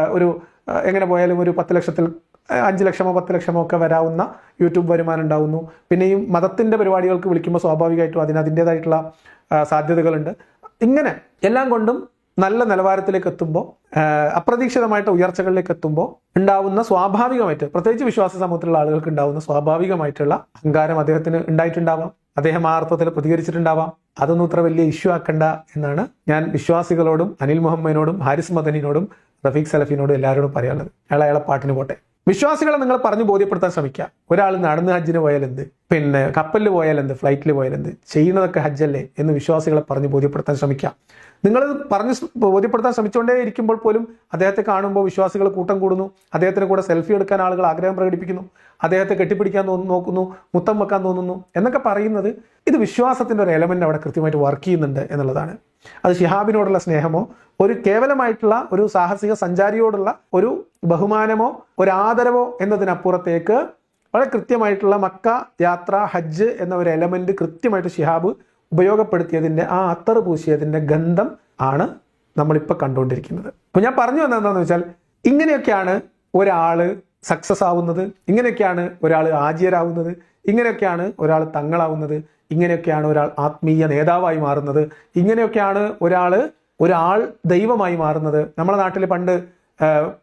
Speaker 1: ഒരു എങ്ങനെ പോയാലും ഒരു പത്ത് ലക്ഷത്തിൽ അഞ്ച് ലക്ഷമോ പത്ത് ലക്ഷമോ ഒക്കെ വരാവുന്ന യൂട്യൂബ് വരുമാനം ഉണ്ടാവുന്നു. പിന്നെയും ഈ മതത്തിന്റെ പരിപാടികൾക്ക് വിളിക്കുമ്പോൾ സ്വാഭാവികമായിട്ടും അതിന് അതിന്റെതായിട്ടുള്ള സാധ്യതകളുണ്ട്. ഇങ്ങനെ എല്ലാം കൊണ്ടും നല്ല നിലവാരത്തിലേക്ക് എത്തുമ്പോൾ അപ്രതീക്ഷിതമായിട്ട് ഉയർച്ചകളിലേക്ക് എത്തുമ്പോൾ ഉണ്ടാവുന്ന സ്വാഭാവികമായിട്ട് പ്രത്യേകിച്ച് വിശ്വാസ സമൂഹത്തിലുള്ള ആളുകൾക്ക് ഉണ്ടാവുന്ന സ്വാഭാവികമായിട്ടുള്ള അഹങ്കാരം അദ്ദേഹത്തിന് ഉണ്ടായിട്ടുണ്ടാവാം. അദ്ദേഹം ആ അർത്ഥത്തിൽ പ്രതികരിച്ചിട്ടുണ്ടാവാം. അതൊന്നും ഇത്ര വലിയ ഇഷ്യൂ ആക്കണ്ട എന്നാണ് ഞാൻ വിശ്വാസികളോടും അനിൽ മുഹമ്മദിനോടും ഹാരിസ് മദനിനോടും റഫീഖ് സലഫിനോടും എല്ലാവരോടും പറയാനുള്ളത്. അയാൾ അയാളെ പാട്ടിന് പോട്ടെ. വിശ്വാസികളെ നിങ്ങൾ പറഞ്ഞു ബോധ്യപ്പെടുത്താൻ ശ്രമിക്കുക. ഒരാൾ നടന്ന് ഹജ്ജിന് പോയാൽ എന്ത് പിന്നെ കപ്പലിൽ പോയാൽ എന്ത് ഫ്ലൈറ്റിൽ പോയാൽ എന്ത് ചെയ്യുന്നതൊക്കെ ഹജ്ജല്ലേ എന്ന് വിശ്വാസികളെ പറഞ്ഞു ബോധ്യപ്പെടുത്താൻ ശ്രമിക്കുക. നിങ്ങൾ പറഞ്ഞ് ബോധ്യപ്പെടുത്താൻ ശ്രമിച്ചുകൊണ്ടേ ഇരിക്കുമ്പോൾ പോലും അദ്ദേഹത്തെ കാണുമ്പോൾ വിശ്വാസികൾ കൂട്ടം കൂടുന്നു. അദ്ദേഹത്തിന് കൂടെ സെൽഫി എടുക്കാൻ ആളുകൾ ആഗ്രഹം പ്രകടിപ്പിക്കുന്നു. അദ്ദേഹത്തെ കെട്ടിപ്പിടിക്കാൻ നോക്കുന്നു മുത്തം വെക്കാൻ തോന്നുന്നു എന്നൊക്കെ പറയുന്നത് ഇത് വിശ്വാസത്തിന്റെ ഒരു എലമെന്റ് അവിടെ കൃത്യമായിട്ട് വർക്ക് ചെയ്യുന്നുണ്ട് എന്നുള്ളതാണ്. അത് ഷിഹാബിനോടുള്ള സ്നേഹമോ ഒരു കേവലമായിട്ടുള്ള ഒരു സാഹസിക സഞ്ചാരിയോടുള്ള ഒരു ബഹുമാനമോ ഒരു ആദരവോ എന്നതിനപ്പുറത്തേക്ക് വളരെ കൃത്യമായിട്ടുള്ള മക്ക യാത്ര ഹജ്ജ് എന്ന ഒരു എലമെന്റ് കൃത്യമായിട്ട് ഷിഹാബ് ഉപയോഗപ്പെടുത്തിയതിന്റെ ആ അത്തർ പൂശിയതിന്റെ ഗന്ധം ആണ് നമ്മളിപ്പോൾ കണ്ടുകൊണ്ടിരിക്കുന്നത്. അപ്പൊ ഞാൻ പറഞ്ഞു വന്നത് വെച്ചാൽ ഇങ്ങനെയൊക്കെയാണ് ഒരാൾ സക്സസ് ആവുന്നത് ഇങ്ങനെയൊക്കെയാണ് ഒരാൾ ആജിയരാവുന്നത് ഇങ്ങനെയൊക്കെയാണ് ഒരാൾ തങ്ങളാവുന്നത് ഇങ്ങനെയൊക്കെയാണ് ഒരാൾ ആത്മീയ നേതാവായി മാറുന്നത് ഇങ്ങനെയൊക്കെയാണ് ഒരാൾ ഒരാൾ ദൈവമായി മാറുന്നത്. നമ്മുടെ നാട്ടിൽ പണ്ട്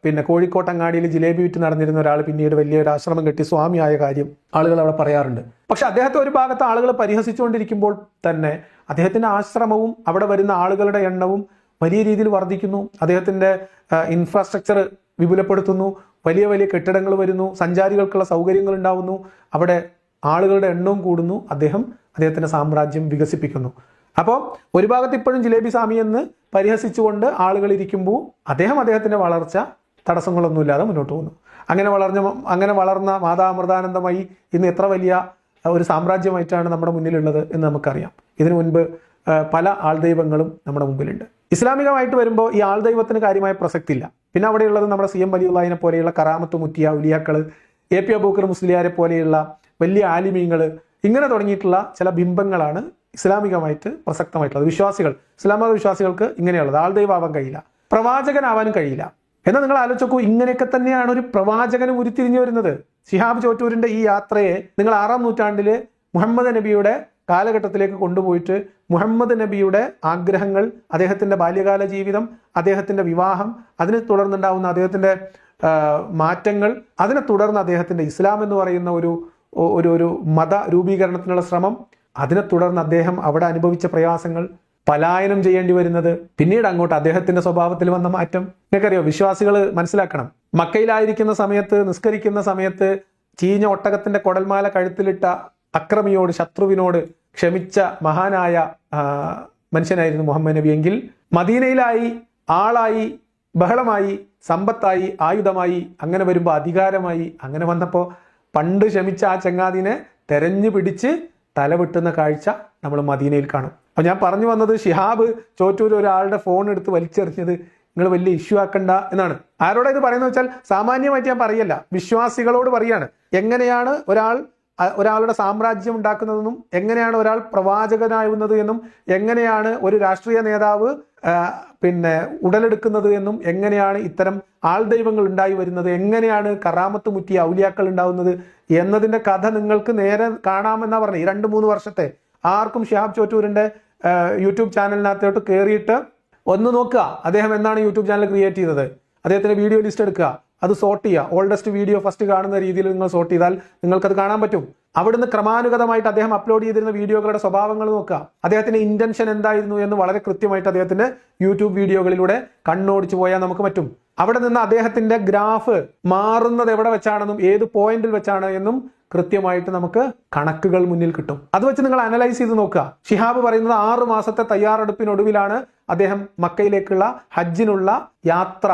Speaker 1: പിന്നെ കോഴിക്കോട്ടങ്ങാടിയിൽ ജിലേബി വിറ്റ് നടന്നിരുന്ന ഒരാൾ പിന്നീട് വലിയൊരു ആശ്രമം കെട്ടി സ്വാമിയായ കാര്യം ആളുകൾ അവിടെ പറയാറുണ്ട്. പക്ഷെ അദ്ദേഹത്തെ ഒരു ഭാഗത്ത് ആളുകൾ പരിഹസിച്ചുകൊണ്ടിരിക്കുമ്പോൾ തന്നെ അദ്ദേഹത്തിന്റെ ആശ്രമവും അവിടെ വരുന്ന ആളുകളുടെ എണ്ണവും വലിയ രീതിയിൽ വർദ്ധിക്കുന്നു. അദ്ദേഹത്തിന്റെ ഇൻഫ്രാസ്ട്രക്ചർ വിപുലപ്പെടുത്തുന്നു. വലിയ വലിയ കെട്ടിടങ്ങൾ വരുന്നു. സഞ്ചാരികൾക്കുള്ള സൗകര്യങ്ങൾ ഉണ്ടാവുന്നു. അവിടെ ആളുകളുടെ എണ്ണവും കൂടുന്നു. അദ്ദേഹം അദ്ദേഹത്തിന്റെ സാമ്രാജ്യം വികസിപ്പിക്കുന്നു. അപ്പോൾ ഒരു ഭാഗത്ത് ഇപ്പോഴും ജിലേബി സ്വാമി എന്ന് പരിഹസിച്ചുകൊണ്ട് ആളുകൾ ഇരിക്കുമ്പോൾ അദ്ദേഹം അദ്ദേഹത്തിന്റെ വളർച്ച തടസ്സങ്ങളൊന്നുമില്ലാതെ മുന്നോട്ട് പോകുന്നു. അങ്ങനെ വളർന്ന അങ്ങനെ വളർന്ന മാതാമൃതാനന്ദമായി ഇന്ന് എത്ര വലിയ ഒരു സാമ്രാജ്യമായിട്ടാണ് നമ്മുടെ മുന്നിലുള്ളത് എന്ന് നമുക്കറിയാം. ഇതിനു മുൻപ് പല ആൾദൈവങ്ങളും നമ്മുടെ മുമ്പിലുണ്ട്. ഇസ്ലാമികമായിട്ട് വരുമ്പോൾ ഈ ആൾദൈവത്തിന് കാര്യമായ പ്രസക്തി ഇല്ല പിന്നെ അവിടെയുള്ളത് നമ്മുടെ സി എം വലിയുള്ളതിനെ പോലെയുള്ള കറാമത്ത് മുറ്റിയ ഉലിയാക്കൾ എ പി അബൂക്കർ മുസ്ലിയാരെ പോലെയുള്ള വലിയ ആലിമീങ്ങൾ ഇങ്ങനെ തുടങ്ങിയിട്ടുള്ള ചില ബിംബങ്ങളാണ് ഇസ്ലാമികമായിട്ട് പ്രസക്തമായിട്ടുള്ളത്. വിശ്വാസികൾ. ഇസ്ലാം മത വിശ്വാസികൾക്ക് ഇങ്ങനെയുള്ളത്. ആൾ ദൈവാവാൻ കഴിയില്ല. പ്രവാചകനാവാനും കഴിയില്ല. എന്നാൽ നിങ്ങൾ ആലോചിക്കൂ ഇങ്ങനെയൊക്കെ തന്നെയാണ് ഒരു പ്രവാചകന് ഉരുത്തിരിഞ്ഞു വരുന്നത്. ഷിഹാബ് ചോറ്റൂരിന്റെ ഈ യാത്രയെ നിങ്ങൾ ആറാം നൂറ്റാണ്ടിൽ മുഹമ്മദ് നബിയുടെ കാലഘട്ടത്തിലേക്ക് കൊണ്ടുപോയിട്ട് മുഹമ്മദ് നബിയുടെ ആഗ്രഹങ്ങൾ അദ്ദേഹത്തിന്റെ ബാല്യകാല ജീവിതം അദ്ദേഹത്തിന്റെ വിവാഹം അതിനെ തുടർന്നുണ്ടാവുന്ന അദ്ദേഹത്തിന്റെ മാറ്റങ്ങൾ അതിനെ തുടർന്ന് അദ്ദേഹത്തിന്റെ ഇസ്ലാം എന്ന് പറയുന്ന ഒരു ഒരു ഒരു മത രൂപീകരണത്തിനുള്ള ശ്രമം അതിനെ തുടർന്ന് അദ്ദേഹം അവിടെ അനുഭവിച്ച പ്രയാസങ്ങൾ പലായനം ചെയ്യേണ്ടി വരുന്നത് പിന്നീട് അങ്ങോട്ട് അദ്ദേഹത്തിന്റെ സ്വഭാവത്തിൽ വന്ന മാറ്റം. നിങ്ങൾക്കറിയോ വിശ്വാസികൾ മനസ്സിലാക്കണം. മക്കയിലായിരിക്കുന്ന സമയത്ത് നിസ്കരിക്കുന്ന സമയത്ത് ചീഞ്ഞ ഒട്ടകത്തിന്റെ കൊടൽമാല കഴുത്തിലിട്ട അക്രമിയോട് ശത്രുവിനോട് ക്ഷമിച്ച മഹാനായ മനുഷ്യനായിരുന്നു മുഹമ്മദ് നബി. എങ്കിൽ മദീനയിലായി ആളായി ബഹളമായി സമ്പത്തായി ആയുധമായി അങ്ങനെ വരുമ്പോൾ അധികാരമായി അങ്ങനെ വന്നപ്പോൾ പണ്ട് ക്ഷമിച്ച ആ ചങ്ങാതിനെ തെരഞ്ഞു പിടിച്ച് തലവെട്ടുന്ന കാഴ്ച നമ്മൾ മദീനയിൽ കാണും. അപ്പോൾ ഞാൻ പറഞ്ഞു വന്നത് ഷിഹാബ് ചോറ്റൂർ ഒരാളുടെ ഫോൺ എടുത്ത് വലിച്ചെറിഞ്ഞത് നിങ്ങൾ വലിയ ഇഷ്യൂ ആക്കണ്ട എന്നാണ്. ആരോടാ ഇത് പറയുന്നത് വെച്ചാൽ സാമാന്യമായിട്ട് ഞാൻ പറയല്ല. വിശ്വാസികളോട് പറയാണ്. എങ്ങനെയാണ് ഒരാൾ ഒരാളുടെ സാമ്രാജ്യം ഉണ്ടാക്കുന്നതെന്നും എങ്ങനെയാണ് ഒരാൾ പ്രവാചകനാവുന്നത് എന്നും എങ്ങനെയാണ് ഒരു രാഷ്ട്രീയ നേതാവ് പിന്നെ ഉടലെടുക്കുന്നത് എന്നും എങ്ങനെയാണ് ഇത്തരം ആൾദൈവങ്ങൾ ഉണ്ടായി വരുന്നത് എങ്ങനെയാണ് കറാമത്ത് മുറ്റിയ ഔലിയാക്കൾ ഉണ്ടാവുന്നത് എന്നതിന്റെ കഥ നിങ്ങൾക്ക് നേരെ കാണാമെന്നാ പറഞ്ഞത്. ഈ രണ്ട് മൂന്ന് വർഷത്തെ ആർക്കും ഷിഹാബ് ചോറ്റൂരിന്റെ യൂട്യൂബ് ചാനലിനകത്തോട്ട് കയറിയിട്ട് ഒന്ന് നോക്കുക. അദ്ദേഹം എന്നാണ് യൂട്യൂബ് ചാനൽ ക്രിയേറ്റ് ചെയ്തത്? അദ്ദേഹത്തിന്റെ വീഡിയോ ലിസ്റ്റ് എടുക്കുക. അത് സോർട്ട് ചെയ്യുക. ഓൾഡസ്റ്റ് വീഡിയോ ഫസ്റ്റ് കാണുന്ന രീതിയിൽ നിങ്ങൾ സോർട്ട് ചെയ്താൽ നിങ്ങൾക്കത് കാണാൻ പറ്റും. അവിടുന്ന് ക്രമാനുഗതമായിട്ട് അദ്ദേഹം അപ്ലോഡ് ചെയ്തിരുന്ന വീഡിയോകളുടെ സ്വഭാവങ്ങൾ നോക്കുക അദ്ദേഹത്തിന്റെ ഇന്റൻഷൻ എന്തായിരുന്നു എന്ന് വളരെ കൃത്യമായിട്ട് അദ്ദേഹത്തിന്റെ യൂട്യൂബ് വീഡിയോകളിലൂടെ കണ്ണോടിച്ചു പോയാൽ നമുക്ക് പറ്റും. അവിടെ നിന്ന് അദ്ദേഹത്തിന്റെ ഗ്രാഫ് മാറുന്നത് എവിടെ വെച്ചാണെന്നും ഏത് പോയിന്റിൽ വെച്ചാണ് എന്നും കൃത്യമായിട്ട് നമുക്ക് കണക്കുകൾ മുന്നിൽ കിട്ടും. അത് വെച്ച് നിങ്ങൾ അനലൈസ് ചെയ്ത് നോക്കുക. ഷിഹാബ് പറയുന്നത് ആറു മാസത്തെ തയ്യാറെടുപ്പിനൊടുവിലാണ് അദ്ദേഹം മക്കയിലേക്കുള്ള ഹജ്ജിനുള്ള യാത്ര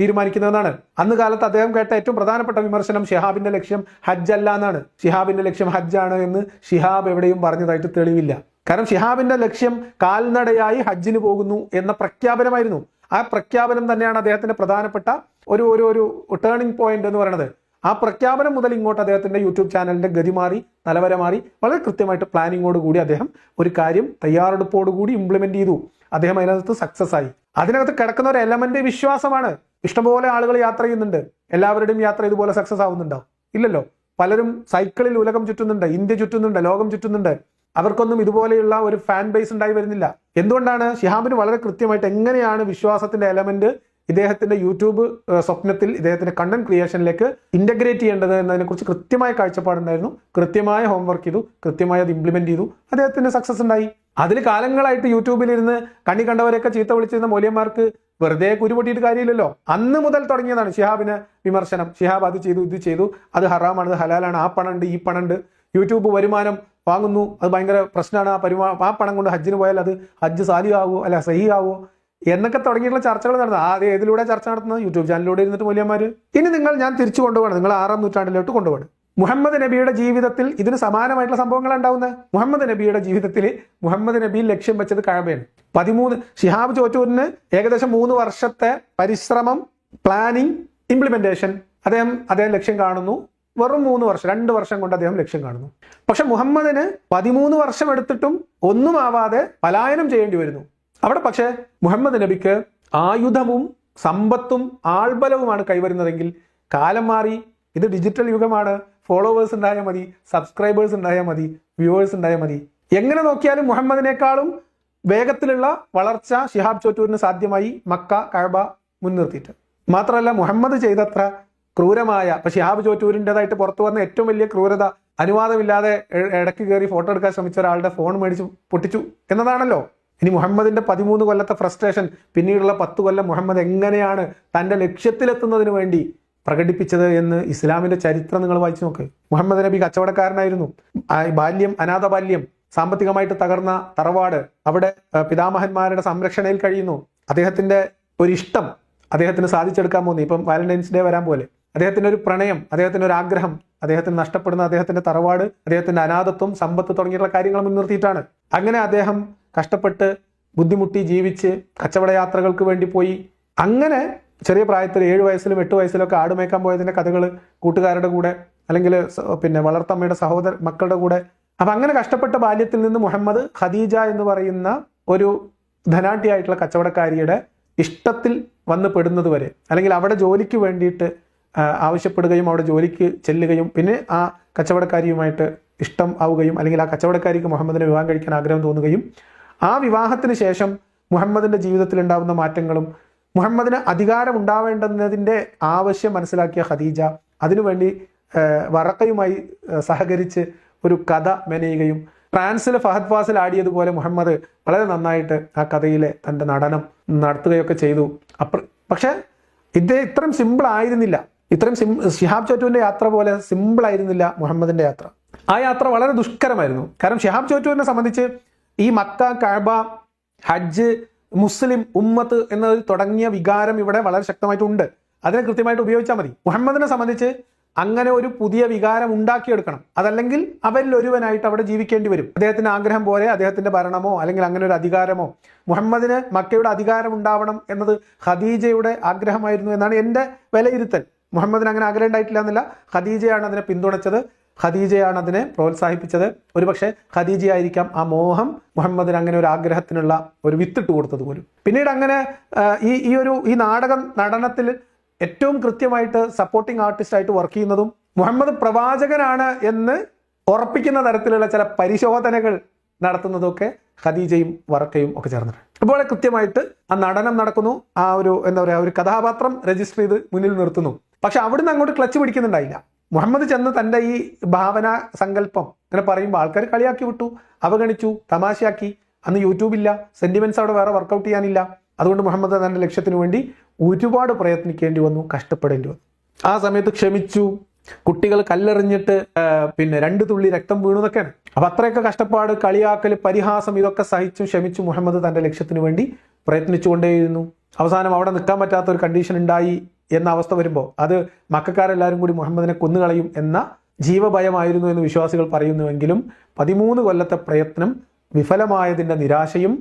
Speaker 1: തീരുമാനിക്കുന്നതെന്നാണ്. അന്ന് കാലത്ത് അദ്ദേഹം കേട്ട ഏറ്റവും പ്രധാനപ്പെട്ട വിമർശനം ഷിഹാബിന്റെ ലക്ഷ്യം ഹജ്ജ് അല്ല എന്നാണ്. ഷിഹാബിന്റെ ലക്ഷ്യം ഹജ്ജാണ് എന്ന് ഷിഹാബ് എവിടെയും പറഞ്ഞതായിട്ട് തെളിവില്ല. കാരണം ഷിഹാബിന്റെ ലക്ഷ്യം കാൽനടയായി ഹജ്ജിന് പോകുന്നു എന്ന പ്രഖ്യാപനമായിരുന്നു. ആ പ്രഖ്യാപനം തന്നെയാണ് അദ്ദേഹത്തിന്റെ പ്രധാനപ്പെട്ട ഒരു ഒരു ഒരു ടേണിംഗ് പോയിന്റ് എന്ന് പറയുന്നത്. ആ പ്രഖ്യാപനം മുതൽ ഇങ്ങോട്ട് അദ്ദേഹത്തിന്റെ യൂട്യൂബ് ചാനലിന്റെ ഗതി മാറി തലവര മാറി. വളരെ കൃത്യമായിട്ട് പ്ലാനിങ്ങോട് കൂടി അദ്ദേഹം ഒരു കാര്യം തയ്യാറെടുപ്പോടുകൂടി ഇംപ്ലിമെന്റ് ചെയ്തു. അദ്ദേഹം അതിനകത്ത് സക്സസ് ആയി. അതിനകത്ത് കിടക്കുന്ന ഒരു എലമെന്റ് വിശ്വാസമാണ്. ഇഷ്ടംപോലെ ആളുകൾ യാത്ര ചെയ്യുന്നുണ്ട്. എല്ലാവരുടെയും യാത്ര ഇതുപോലെ സക്സസ് ആവുന്നുണ്ടോ ഇല്ലല്ലോ. പലരും സൈക്കിളിൽ ഉലകം ചുറ്റുന്നുണ്ട് ഇന്ത്യ ചുറ്റുന്നുണ്ട് ലോകം ചുറ്റുന്നുണ്ട്. അവർക്കൊന്നും ഇതുപോലെയുള്ള ഒരു ഫാൻ ബേസ് ഉണ്ടായി വരുന്നില്ല. എന്തുകൊണ്ടാണ്? ഷിഹാബിന് വളരെ കൃത്യമായിട്ട് എങ്ങനെയാണ് വിശ്വാസത്തിന്റെ എലമെന്റ് ഇദ്ദേഹത്തിന്റെ യൂട്യൂബ് സ്വപ്നത്തിൽ ഇദ്ദേഹത്തിന്റെ കണ്ടന്റ് ക്രിയേഷനിലേക്ക് ഇന്റഗ്രേറ്റ് ചെയ്യേണ്ടത് എന്നതിനെ കുറിച്ച് കൃത്യമായ കാഴ്ചപ്പാടുണ്ടായിരുന്നു കൃത്യമായ ഹോംവർക്ക് ചെയ്തു കൃത്യമായി അത് ഇംപ്ലിമെന്റ് ചെയ്തു. അദ്ദേഹത്തിന് സക്സസ് ഉണ്ടായി. അതിൽ കാലങ്ങളായിട്ട് യൂട്യൂബിൽ ഇരുന്ന് കണ്ണി കണ്ടവരെയൊക്കെ ചീത്ത വിളിച്ചിരുന്ന മൂല്യന്മാർക്ക് വെറുതെ കുരുപൊട്ടിയിട്ട് കാര്യമില്ലല്ലോ. അന്ന് മുതൽ തുടങ്ങിയതാണ് ഷിഹാബിന് വിമർശനം. ഷിഹാബ് അത് ചെയ്തു ഇത് ചെയ്തു. അത് ഹറാമാണ് ഇത് ഹലാലാണ്. ആ പണമുണ്ട് ഈ പണമുണ്ട്. യൂട്യൂബ് വരുമാനം വാങ്ങുന്നു. അത് ഭയങ്കര പ്രശ്നമാണ്. ആ പരിമാ ആ പണം കൊണ്ട് ഹജ്ജിന് പോയാൽ അത് ഹജ്ജ് സാലിയാവോ അല്ല സഹി ആവോ എന്നൊക്കെ തുടങ്ങിയിട്ടുള്ള ചർച്ചകൾ നടന്നു ആ അത് ഏതിലൂടെ ചർച്ച നടത്തുന്നത്? യൂട്യൂബ് ചാനലിലൂടെ ഇരുന്നിട്ട് മൂല്യന്മാർ ഇനി നിങ്ങൾ ഞാൻ തിരിച്ചു കൊണ്ടുപോകണം. നിങ്ങൾ ആറാം നൂറ്റാണ്ടിലോട്ട് കൊണ്ടുപോകണം. മുഹമ്മദ് നബിയുടെ ജീവിതത്തിൽ ഇതിന് സമാനമായിട്ടുള്ള സംഭവങ്ങൾ ഉണ്ടാവുന്നത് മുഹമ്മദ് നബിയുടെ ജീവിതത്തിൽ മുഹമ്മദ് നബി ലക്ഷ്യം വെച്ചത് കഴബയാണ് പതിമൂന്ന് ഷിഹാബ് ചോറ്റൂരിന് ഏകദേശം മൂന്ന് വർഷത്തെ പരിശ്രമം പ്ലാനിങ് ഇംപ്ലിമെന്റേഷൻ അദ്ദേഹം അദ്ദേഹം ലക്ഷ്യം കാണുന്നു. വെറും മൂന്ന് വർഷം രണ്ട് വർഷം കൊണ്ട് അദ്ദേഹം ലക്ഷ്യം കാണുന്നു. പക്ഷെ മുഹമ്മദിന് പതിമൂന്ന് വർഷം എടുത്തിട്ടും ഒന്നും ആവാതെ പലായനം ചെയ്യേണ്ടി വരുന്നു. അവിടെ പക്ഷെ മുഹമ്മദ് നബിക്ക് ആയുധവും സമ്പത്തും ആൾബലവുമാണ് കൈവരുന്നതെങ്കിൽ കാലം മാറി. ഇത് ഡിജിറ്റൽ യുഗമാണ്. ഫോളോവേഴ്സ് ഉണ്ടായാൽ മതി സബ്സ്ക്രൈബേഴ്സ് ഉണ്ടായാൽ മതി വ്യൂവേഴ്സ് ഉണ്ടായാൽ മതി. എങ്ങനെ നോക്കിയാലും മുഹമ്മദിനേക്കാളും വേഗത്തിലുള്ള വളർച്ച ഷിഹാബ് ചോറ്റൂരിന് സാധ്യമായി മക്ക കഴബ മുൻനിർത്തിയിട്ട്. മാത്രമല്ല മുഹമ്മദ് ചെയ്തത്ര ക്രൂരമായ ഇപ്പൊ ഷിഹാബ് ചോറ്റൂരിന്റെതായിട്ട് പുറത്തു വന്ന ഏറ്റവും വലിയ ക്രൂരത അനുവാദമില്ലാതെ ഇടയ്ക്ക് കയറി ഫോട്ടോ എടുക്കാൻ ശ്രമിച്ച ഒരാളുടെ ഫോൺ മേടിച്ച് പൊട്ടിച്ചു എന്നതാണല്ലോ. ഇനി മുഹമ്മദിന്റെ പതിമൂന്ന് കൊല്ലത്തെ ഫ്രസ്ട്രേഷൻ പിന്നീടുള്ള പത്ത് കൊല്ലം മുഹമ്മദ് എങ്ങനെയാണ് തന്റെ ലക്ഷ്യത്തിലെത്തുന്നതിന് വേണ്ടി പ്രകടിപ്പിച്ചത് എന്ന് ഇസ്ലാമിന്റെ ചരിത്രം നിങ്ങൾ വായിച്ചു നോക്ക്. മുഹമ്മദ് നബി കച്ചവടക്കാരനായിരുന്നു. ബാല്യം അനാഥ ബാല്യം സാമ്പത്തികമായിട്ട് തകർന്ന തറവാട് അവിടെ പിതാമഹന്മാരുടെ സംരക്ഷണയിൽ കഴിയുന്നു. അദ്ദേഹത്തിന്റെ ഒരു ഇഷ്ടം അദ്ദേഹത്തിന് സാധിച്ചെടുക്കാൻ പോകുന്നു ഇപ്പം വാലന്റൈൻസ് ഡേ വരാൻ പോലെ. അദ്ദേഹത്തിന്റെ ഒരു പ്രണയം അദ്ദേഹത്തിന്റെ ഒരു ആഗ്രഹം അദ്ദേഹത്തിന് നഷ്ടപ്പെടുന്ന അദ്ദേഹത്തിന്റെ തറവാട് അദ്ദേഹത്തിന്റെ അനാഥത്വം സമ്പത്ത് തുടങ്ങിയിട്ടുള്ള കാര്യങ്ങൾ മുൻനിർത്തിയിട്ടാണ് അങ്ങനെ അദ്ദേഹം കഷ്ടപ്പെട്ട് ബുദ്ധിമുട്ടി ജീവിച്ച് കച്ചവട യാത്രകൾക്ക് വേണ്ടി പോയി. അങ്ങനെ ചെറിയ പ്രായത്തിൽ ഏഴ് വയസ്സിലും എട്ട് വയസ്സിലൊക്കെ ഒക്കെ ആടുമേക്കാൻ പോയതിന്റെ കഥകൾ കൂട്ടുകാരുടെ കൂടെ അല്ലെങ്കിൽ പിന്നെ വളർത്തമ്മയുടെ സഹോദര മക്കളുടെ കൂടെ. അപ്പൊ അങ്ങനെ കഷ്ടപ്പെട്ട ബാല്യത്തിൽ നിന്ന് മുഹമ്മദ് ഖദീജ എന്ന് പറയുന്ന ഒരു ധനാട്ടിയായിട്ടുള്ള കച്ചവടക്കാരിയുടെ ഇഷ്ടത്തിൽ വന്ന് പെടുന്നത് വരെ അല്ലെങ്കിൽ അവിടെ ജോലിക്ക് വേണ്ടിയിട്ട് ആവശ്യപ്പെടുകയും അവിടെ ജോലിക്ക് ചെല്ലുകയും പിന്നെ ആ കച്ചവടക്കാരിയുമായിട്ട് ഇഷ്ടം ആവുകയും അല്ലെങ്കിൽ ആ കച്ചവടക്കാരിക്ക് മുഹമ്മദിനെ വിവാഹം കഴിക്കാൻ ആഗ്രഹം തോന്നുകയും ആ വിവാഹത്തിന് ശേഷം മുഹമ്മദിന്റെ ജീവിതത്തിൽ ഉണ്ടാകുന്ന മാറ്റങ്ങളും മുഹമ്മദിന് അധികാരം ഉണ്ടാവേണ്ടതിന്റെ ആവശ്യം മനസ്സിലാക്കിയ ഖദീജ അതിനുവേണ്ടി വറക്കയുമായി സഹകരിച്ച് ഒരു കഥ മെനയുകയും ഫ്രാൻസിൽ ഫഹദ് ഫാസിൽ ആടിയതുപോലെ മുഹമ്മദ് വളരെ നന്നായിട്ട് ആ കഥയിലെ തന്റെ നടനം നടത്തുകയൊക്കെ ചെയ്തു. അപ്പ പക്ഷേ ഇത് ഇത്രയും സിമ്പിൾ ആയിരുന്നില്ല ഇത്രയും സിം ഷിഹാബ് ചോറ്റുവിന്റെ യാത്ര പോലെ സിമ്പിൾ ആയിരുന്നില്ല മുഹമ്മദിന്റെ യാത്ര. ആ യാത്ര വളരെ ദുഷ്കരമായിരുന്നു. കാരണം ഷിഹാബ് ചോറ്റുവിനെ സംബന്ധിച്ച് ഈ മക്ക കഅബ ഹജ്ജ് മുസ്ലിം ഉമ്മത്ത് എന്നത് തുടങ്ങിയ വികാരം ഇവിടെ വളരെ ശക്തമായിട്ടുണ്ട്. അതിനെ കൃത്യമായിട്ട് ഉപയോഗിച്ചാൽ മതി. മുഹമ്മദിനെ സംബന്ധിച്ച് അങ്ങനെ ഒരു പുതിയ വികാരം ഉണ്ടാക്കിയെടുക്കണം. അതല്ലെങ്കിൽ അവരിൽ ഒരുവനായിട്ട് അവിടെ ജീവിക്കേണ്ടി വരും. അദ്ദേഹത്തിന്റെ ആഗ്രഹം പോലെ അദ്ദേഹത്തിന്റെ ഭരണമോ അല്ലെങ്കിൽ അങ്ങനെ ഒരു അധികാരമോ മുഹമ്മദിന് മക്കയുടെ അധികാരം ഉണ്ടാവണം എന്നത് ഖദീജയുടെ ആഗ്രഹമായിരുന്നു എന്നാണ് എന്റെ വിലയിരുത്തൽ. മുഹമ്മദിന് അങ്ങനെ ആഗ്രഹം ഉണ്ടായിട്ടില്ല എന്നല്ല. ഖദീജയാണ് അതിനെ പിന്തുണച്ചത്. ഖദീജയാണ് അതിനെ പ്രോത്സാഹിപ്പിച്ചത്. ഒരുപക്ഷെ ഖദീജയായിരിക്കാം ആ മോഹം മുഹമ്മദിന് അങ്ങനെ ഒരു ആഗ്രഹത്തിനുള്ള ഒരു വിത്തിട്ട് കൊടുത്തത് പോലും. പിന്നീട് അങ്ങനെ ഈ ഈ ഒരു ഈ നാടകം നടനത്തിൽ ഏറ്റവും കൃത്യമായിട്ട് സപ്പോർട്ടിംഗ് ആർട്ടിസ്റ്റ് ആയിട്ട് വർക്ക് ചെയ്യുന്നതും മുഹമ്മദ് പ്രവാചകനാണ് എന്ന് ഉറപ്പിക്കുന്ന തരത്തിലുള്ള ചില പരിശോധനകൾ നടത്തുന്നതൊക്കെ ഖദീജയും വറക്കയും ഒക്കെ ചേർന്നിട്ടുണ്ട്. അപ്പോൾ കൃത്യമായിട്ട് ആ നടനം നടക്കുന്നു. ആ ഒരു എന്താ പറയുക ഒരു കഥാപാത്രം രജിസ്റ്റർ ചെയ്ത് മുന്നിൽ നിർത്തുന്നു. പക്ഷെ അവിടുന്ന് അങ്ങോട്ട് ക്ലച്ച് പിടിക്കുന്നുണ്ടായില്ല. മുഹമ്മദ് ചെന്ന് തന്റെ ഈ ഭാവന സങ്കല്പം ഇങ്ങനെ പറയുമ്പോൾ ആൾക്കാർ കളിയാക്കി വിട്ടു അവഗണിച്ചു തമാശയാക്കി. അന്ന് യൂട്യൂബ് ഇല്ല സെന്റിമെന്റ്സ് അവിടെ വേറെ വർക്കൗട്ട് ചെയ്യാനില്ല. അതുകൊണ്ട് മുഹമ്മദ് തന്റെ ലക്ഷ്യത്തിന് വേണ്ടി ഒരുപാട് പ്രയത്നിക്കേണ്ടി വന്നു കഷ്ടപ്പെടേണ്ടി വന്നു. ആ സമയത്ത് ക്ഷമിച്ചു. കുട്ടികൾ കല്ലെറിഞ്ഞിട്ട് പിന്നെ രണ്ട് തുള്ളി രക്തം വീണതൊക്കെയാണ്. അപ്പൊ അത്രയൊക്കെ കഷ്ടപ്പാട് കളിയാക്കൽ പരിഹാസം ഇതൊക്കെ സഹിച്ചു ക്ഷമിച്ചു മുഹമ്മദ് തന്റെ ലക്ഷ്യത്തിന് വേണ്ടി പ്രയത്നിച്ചുകൊണ്ടേയിരുന്നു. അവസാനം അവിടെ നിൽക്കാൻ പറ്റാത്ത ഒരു കണ്ടീഷൻ ഉണ്ടായി. എന്ന അവസ്ഥ വരുമ്പോൾ അത് മക്കാരെല്ലാവരും കൂടി മുഹമ്മദിനെ കൊന്നുകളയും എന്ന ജീവഭയമായിരുന്നു എന്ന് വിശ്വാസികൾ പറയുന്നുവെങ്കിലും പതിമൂന്ന് കൊല്ലത്തെ പ്രയത്നം വിഫലമായതിന്റെ നിരാശയും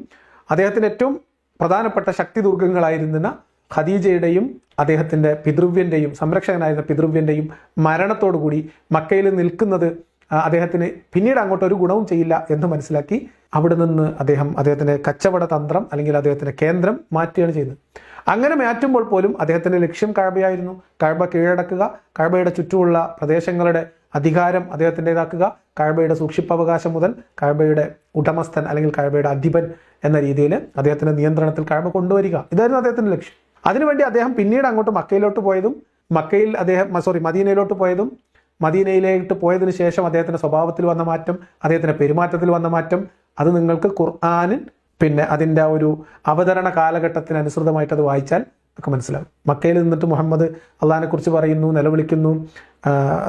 Speaker 1: അദ്ദേഹത്തിന്റെ ഏറ്റവും പ്രധാനപ്പെട്ട ശക്തി ദുർഗങ്ങളായിരുന്ന ഖദീജയുടെയും അദ്ദേഹത്തിന്റെ പിതൃവ്യന്റെയും സംരക്ഷകനായിരുന്ന പിതൃവ്യന്റെയും മരണത്തോടുകൂടി മക്കയിൽ നിൽക്കുന്നത് അദ്ദേഹത്തിന് പിന്നീട് അങ്ങോട്ട് ഒരു ഗുണവും ചെയ്യില്ല എന്ന് മനസ്സിലാക്കി അവിടെ നിന്ന് അദ്ദേഹം അദ്ദേഹത്തിന്റെ കച്ചവട തന്ത്രം അല്ലെങ്കിൽ അദ്ദേഹത്തിന്റെ കേന്ദ്രം മാറ്റുകയാണ് ചെയ്യുന്നത്. അങ്ങനെ മാറ്റുമ്പോൾ പോലും അദ്ദേഹത്തിന്റെ ലക്ഷ്യം കഴബയായിരുന്നു. കഴബ കീഴടക്കുക കഴബയുടെ ചുറ്റുമുള്ള പ്രദേശങ്ങളുടെ അധികാരം അദ്ദേഹത്തിന്റെതാക്കുക കഴബയുടെ സൂക്ഷിപ്പവകാശം മുതൽ കഴബയുടെ ഉടമസ്ഥൻ അല്ലെങ്കിൽ കഴബയുടെ അധിപൻ എന്ന രീതിയിൽ അദ്ദേഹത്തിന്റെ നിയന്ത്രണത്തിൽ കഴബ കൊണ്ടുവരിക. ഇതായിരുന്നു അദ്ദേഹത്തിന്റെ ലക്ഷ്യം. അതിനുവേണ്ടി അദ്ദേഹം പിന്നീട് അങ്ങോട്ട് മക്കയിലോട്ട് പോയതും മക്കയിൽ അദ്ദേഹം സോറി മദീനയിലോട്ട് പോയതും മദീനയിലേക്ക് പോയതിനു ശേഷം അദ്ദേഹത്തിന്റെ സ്വഭാവത്തിൽ വന്ന മാറ്റം അദ്ദേഹത്തിന്റെ പെരുമാറ്റത്തിൽ വന്ന മാറ്റം അത് നിങ്ങൾക്ക് ഖുർആാനിൽ പിന്നെ അതിന്റെ ആ ഒരു അവതരണ കാലഘട്ടത്തിന് അനുസൃതമായിട്ട് അത് വായിച്ചാൽ ഒക്കെ മനസ്സിലാവും. മക്കയിൽ നിന്നിട്ട് മുഹമ്മദ് അള്ളഹാനെ കുറിച്ച് പറയുന്നു നിലവിളിക്കുന്നു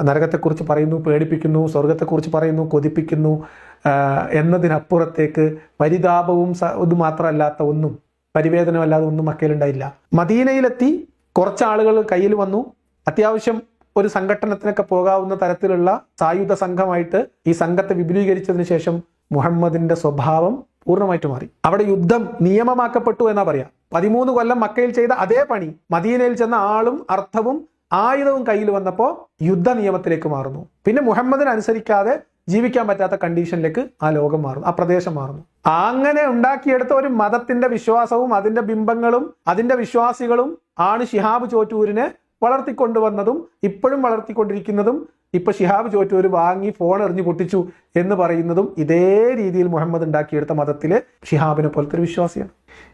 Speaker 1: നരകത്തെക്കുറിച്ച് പറയുന്നു പേടിപ്പിക്കുന്നു സ്വർഗത്തെക്കുറിച്ച് പറയുന്നു കൊതിപ്പിക്കുന്നു എന്നതിനപ്പുറത്തേക്ക് പരിതാപവും ഇത് മാത്രമല്ലാത്ത ഒന്നും പരിവേദനമല്ലാതെ ഒന്നും മക്കയിലുണ്ടായില്ല മദീനയിലെത്തി കുറച്ചാളുകൾ കയ്യിൽ വന്നു. അത്യാവശ്യം ഒരു സംഘടനത്തിനൊക്കെ പോകാവുന്ന തരത്തിലുള്ള സായുധ സംഘമായിട്ട് ഈ സംഘത്തെ വിപുലീകരിച്ചതിന് ശേഷം മുഹമ്മദിന്റെ സ്വഭാവം പൂർണമായിട്ട് മാറി. അവിടെ യുദ്ധം നിയമമാക്കപ്പെട്ടു എന്നാ പറയാ. പതിമൂന്ന് കൊല്ലം മക്കയിൽ ചെയ്ത അതേ പണി മദീനയിൽ ചെന്ന ആളും അർത്ഥവും ആയുധവും കയ്യിൽ വന്നപ്പോൾ യുദ്ധ നിയമത്തിലേക്ക് മാറുന്നു. പിന്നെ മുഹമ്മദിനെ അനുസരിക്കാതെ ജീവിക്കാൻ പറ്റാത്ത കണ്ടീഷനിലേക്ക് ആ ലോകം മാറുന്നു ആ പ്രദേശം മാറുന്നു. അങ്ങനെ ഉണ്ടാക്കിയെടുത്ത ഒരു മതത്തിന്റെ വിശ്വാസവും അതിന്റെ ബിംബങ്ങളും അതിന്റെ വിശ്വാസികളും ആണ് ഷിഹാബ് ചോറ്റൂരിനെ വളർത്തിക്കൊണ്ടുവന്നതും ഇപ്പോഴും വളർത്തിക്കൊണ്ടിരിക്കുന്നതും ഇപ്പൊ ഷിഹാബ് ചോറ്റൂർ വാങ്ങി ഫോൺ എറിഞ്ഞു പൊട്ടിച്ചു എന്ന് പറയുന്നതും ഇതേ രീതിയിൽ മുഹമ്മദ് ഉണ്ടാക്കിയെടുത്ത മതത്തിലെ ഷിഹാബിനെ പോലത്തെ ഒരു വിശ്വാസിയാണ്.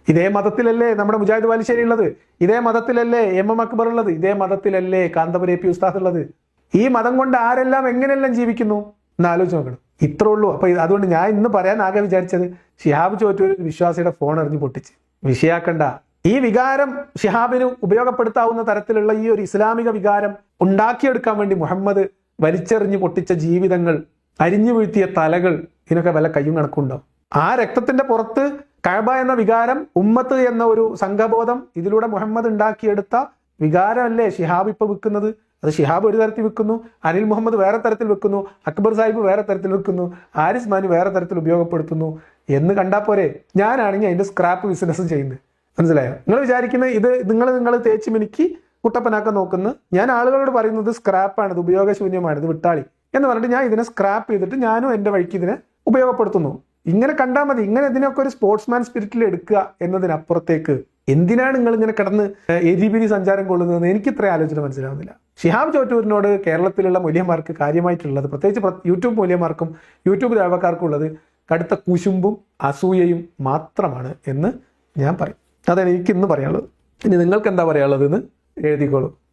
Speaker 1: ഇതേ മതത്തിലല്ലേ നമ്മുടെ മുജാഹിദ് വാലിശ്ശേരി ഉള്ളത്? ഇതേ മതത്തിലല്ലേ എം എം അക്ബർ ഉള്ളത്? ഇതേ മതത്തിലല്ലേ കാന്തപുര പി ഉസ്താദ് ഉള്ളത്? ഈ മതം കൊണ്ട് ആരെല്ലാം എങ്ങനെയെല്ലാം ജീവിക്കുന്നു? എന്ന് ആലോചിച്ച് നോക്കണം. ഇത്രേ ഉള്ളൂ. അപ്പൊ അതുകൊണ്ട് ഞാൻ ഇന്ന് പറയാൻ ആകെ വിചാരിച്ചത് ഷിഹാബ് ചോറ്റൂർ വിശ്വാസിയുടെ ഫോൺ എറിഞ്ഞു പൊട്ടിച്ച്. വിഷയാക്കണ്ട. ഈ വികാരം ഷിഹാബിന് ഉപയോഗപ്പെടുത്താവുന്ന തരത്തിലുള്ള ഈ ഒരു ഇസ്ലാമിക വികാരം ഉണ്ടാക്കിയെടുക്കാൻ വേണ്ടി മുഹമ്മദ് വലിച്ചെറിഞ്ഞ് പൊട്ടിച്ച ജീവിതങ്ങൾ അരിഞ്ഞു വീഴ്ത്തിയ തലകൾ ഇതിനൊക്കെ വല്ല കയ്യും കണക്കുണ്ടാവും ആ രക്തത്തിന്റെ പുറത്ത് കഴബ എന്ന വികാരം ഉമ്മത്ത് എന്ന ഒരു സംഘബോധം ഇതിലൂടെ മുഹമ്മദ് ഉണ്ടാക്കിയെടുത്ത വികാരമല്ലേ ഷിഹാബ് ഇപ്പൊ വിൽക്കുന്നത്? അത് ഷിഹാബ് ഒരു തരത്തിൽ വിൽക്കുന്നു അനിൽ മുഹമ്മദ് വേറെ തരത്തിൽ വെക്കുന്നു അക്ബർ സാഹിബ് വേറെ തരത്തിൽ വെക്കുന്നു ആരിസ് മാനി വേറെ തരത്തിൽ ഉപയോഗപ്പെടുത്തുന്നു എന്ന് കണ്ടാൽ പോരെ. ഞാനാണെങ്കിൽ അതിന്റെ സ്ക്രാപ്പ് ബിസിനസ് ചെയ്യുന്നത്. മനസ്സിലായോ? നിങ്ങൾ വിചാരിക്കുന്ന ഇത് നിങ്ങൾ നിങ്ങൾ തേച്ച് മിനുക്കി കുട്ടപ്പനാക്കാൻ നോക്കുന്നു. ഞാൻ ആളുകളോട് പറയുന്നത് സ്ക്രാപ്പാണ് ഇത് ഉപയോഗശൂന്യമാണ് ഇത് വിട്ടാളി എന്ന് പറഞ്ഞിട്ട് ഞാൻ ഇതിനെ സ്ക്രാപ്പ് ചെയ്തിട്ട് ഞാനും എന്റെ വഴിക്ക് ഇതിനെ ഉപയോഗപ്പെടുത്തുന്നു. ഇങ്ങനെ കണ്ടാൽ മതി ഇങ്ങനെ ഇതിനൊക്കെ ഒരു സ്പോർട്സ്മാൻ സ്പിരിറ്റിൽ എടുക്കുക എന്നതിനപ്പുറത്തേക്ക് എന്തിനാണ് നിങ്ങൾ ഇങ്ങനെ കിടന്ന് എരിപിരി സഞ്ചാരം കൊള്ളുന്നതെന്ന് എനിക്ക് ഇത്ര ആലോചന മനസ്സിലാവുന്നില്ല. ഷിഹാബ് ചോറ്റൂരിനോട് കേരളത്തിലുള്ള മൂല്യന്മാർക്ക് കാര്യമായിട്ടുള്ളത് പ്രത്യേകിച്ച് യൂട്യൂബ് മൂല്യന്മാർക്കും യൂട്യൂബ് ദേവക്കാർക്കും ഉള്ളത് കടുത്ത കുശുമ്പും അസൂയയും മാത്രമാണ് എന്ന് ഞാൻ പറയും. അതാണ് എനിക്ക് ഇന്ന് പറയാനുള്ളത്. ഇനി നിങ്ങൾക്ക് എന്താ പറയാനുള്ളത് എന്ന് എഴുതിക്കോളൂ.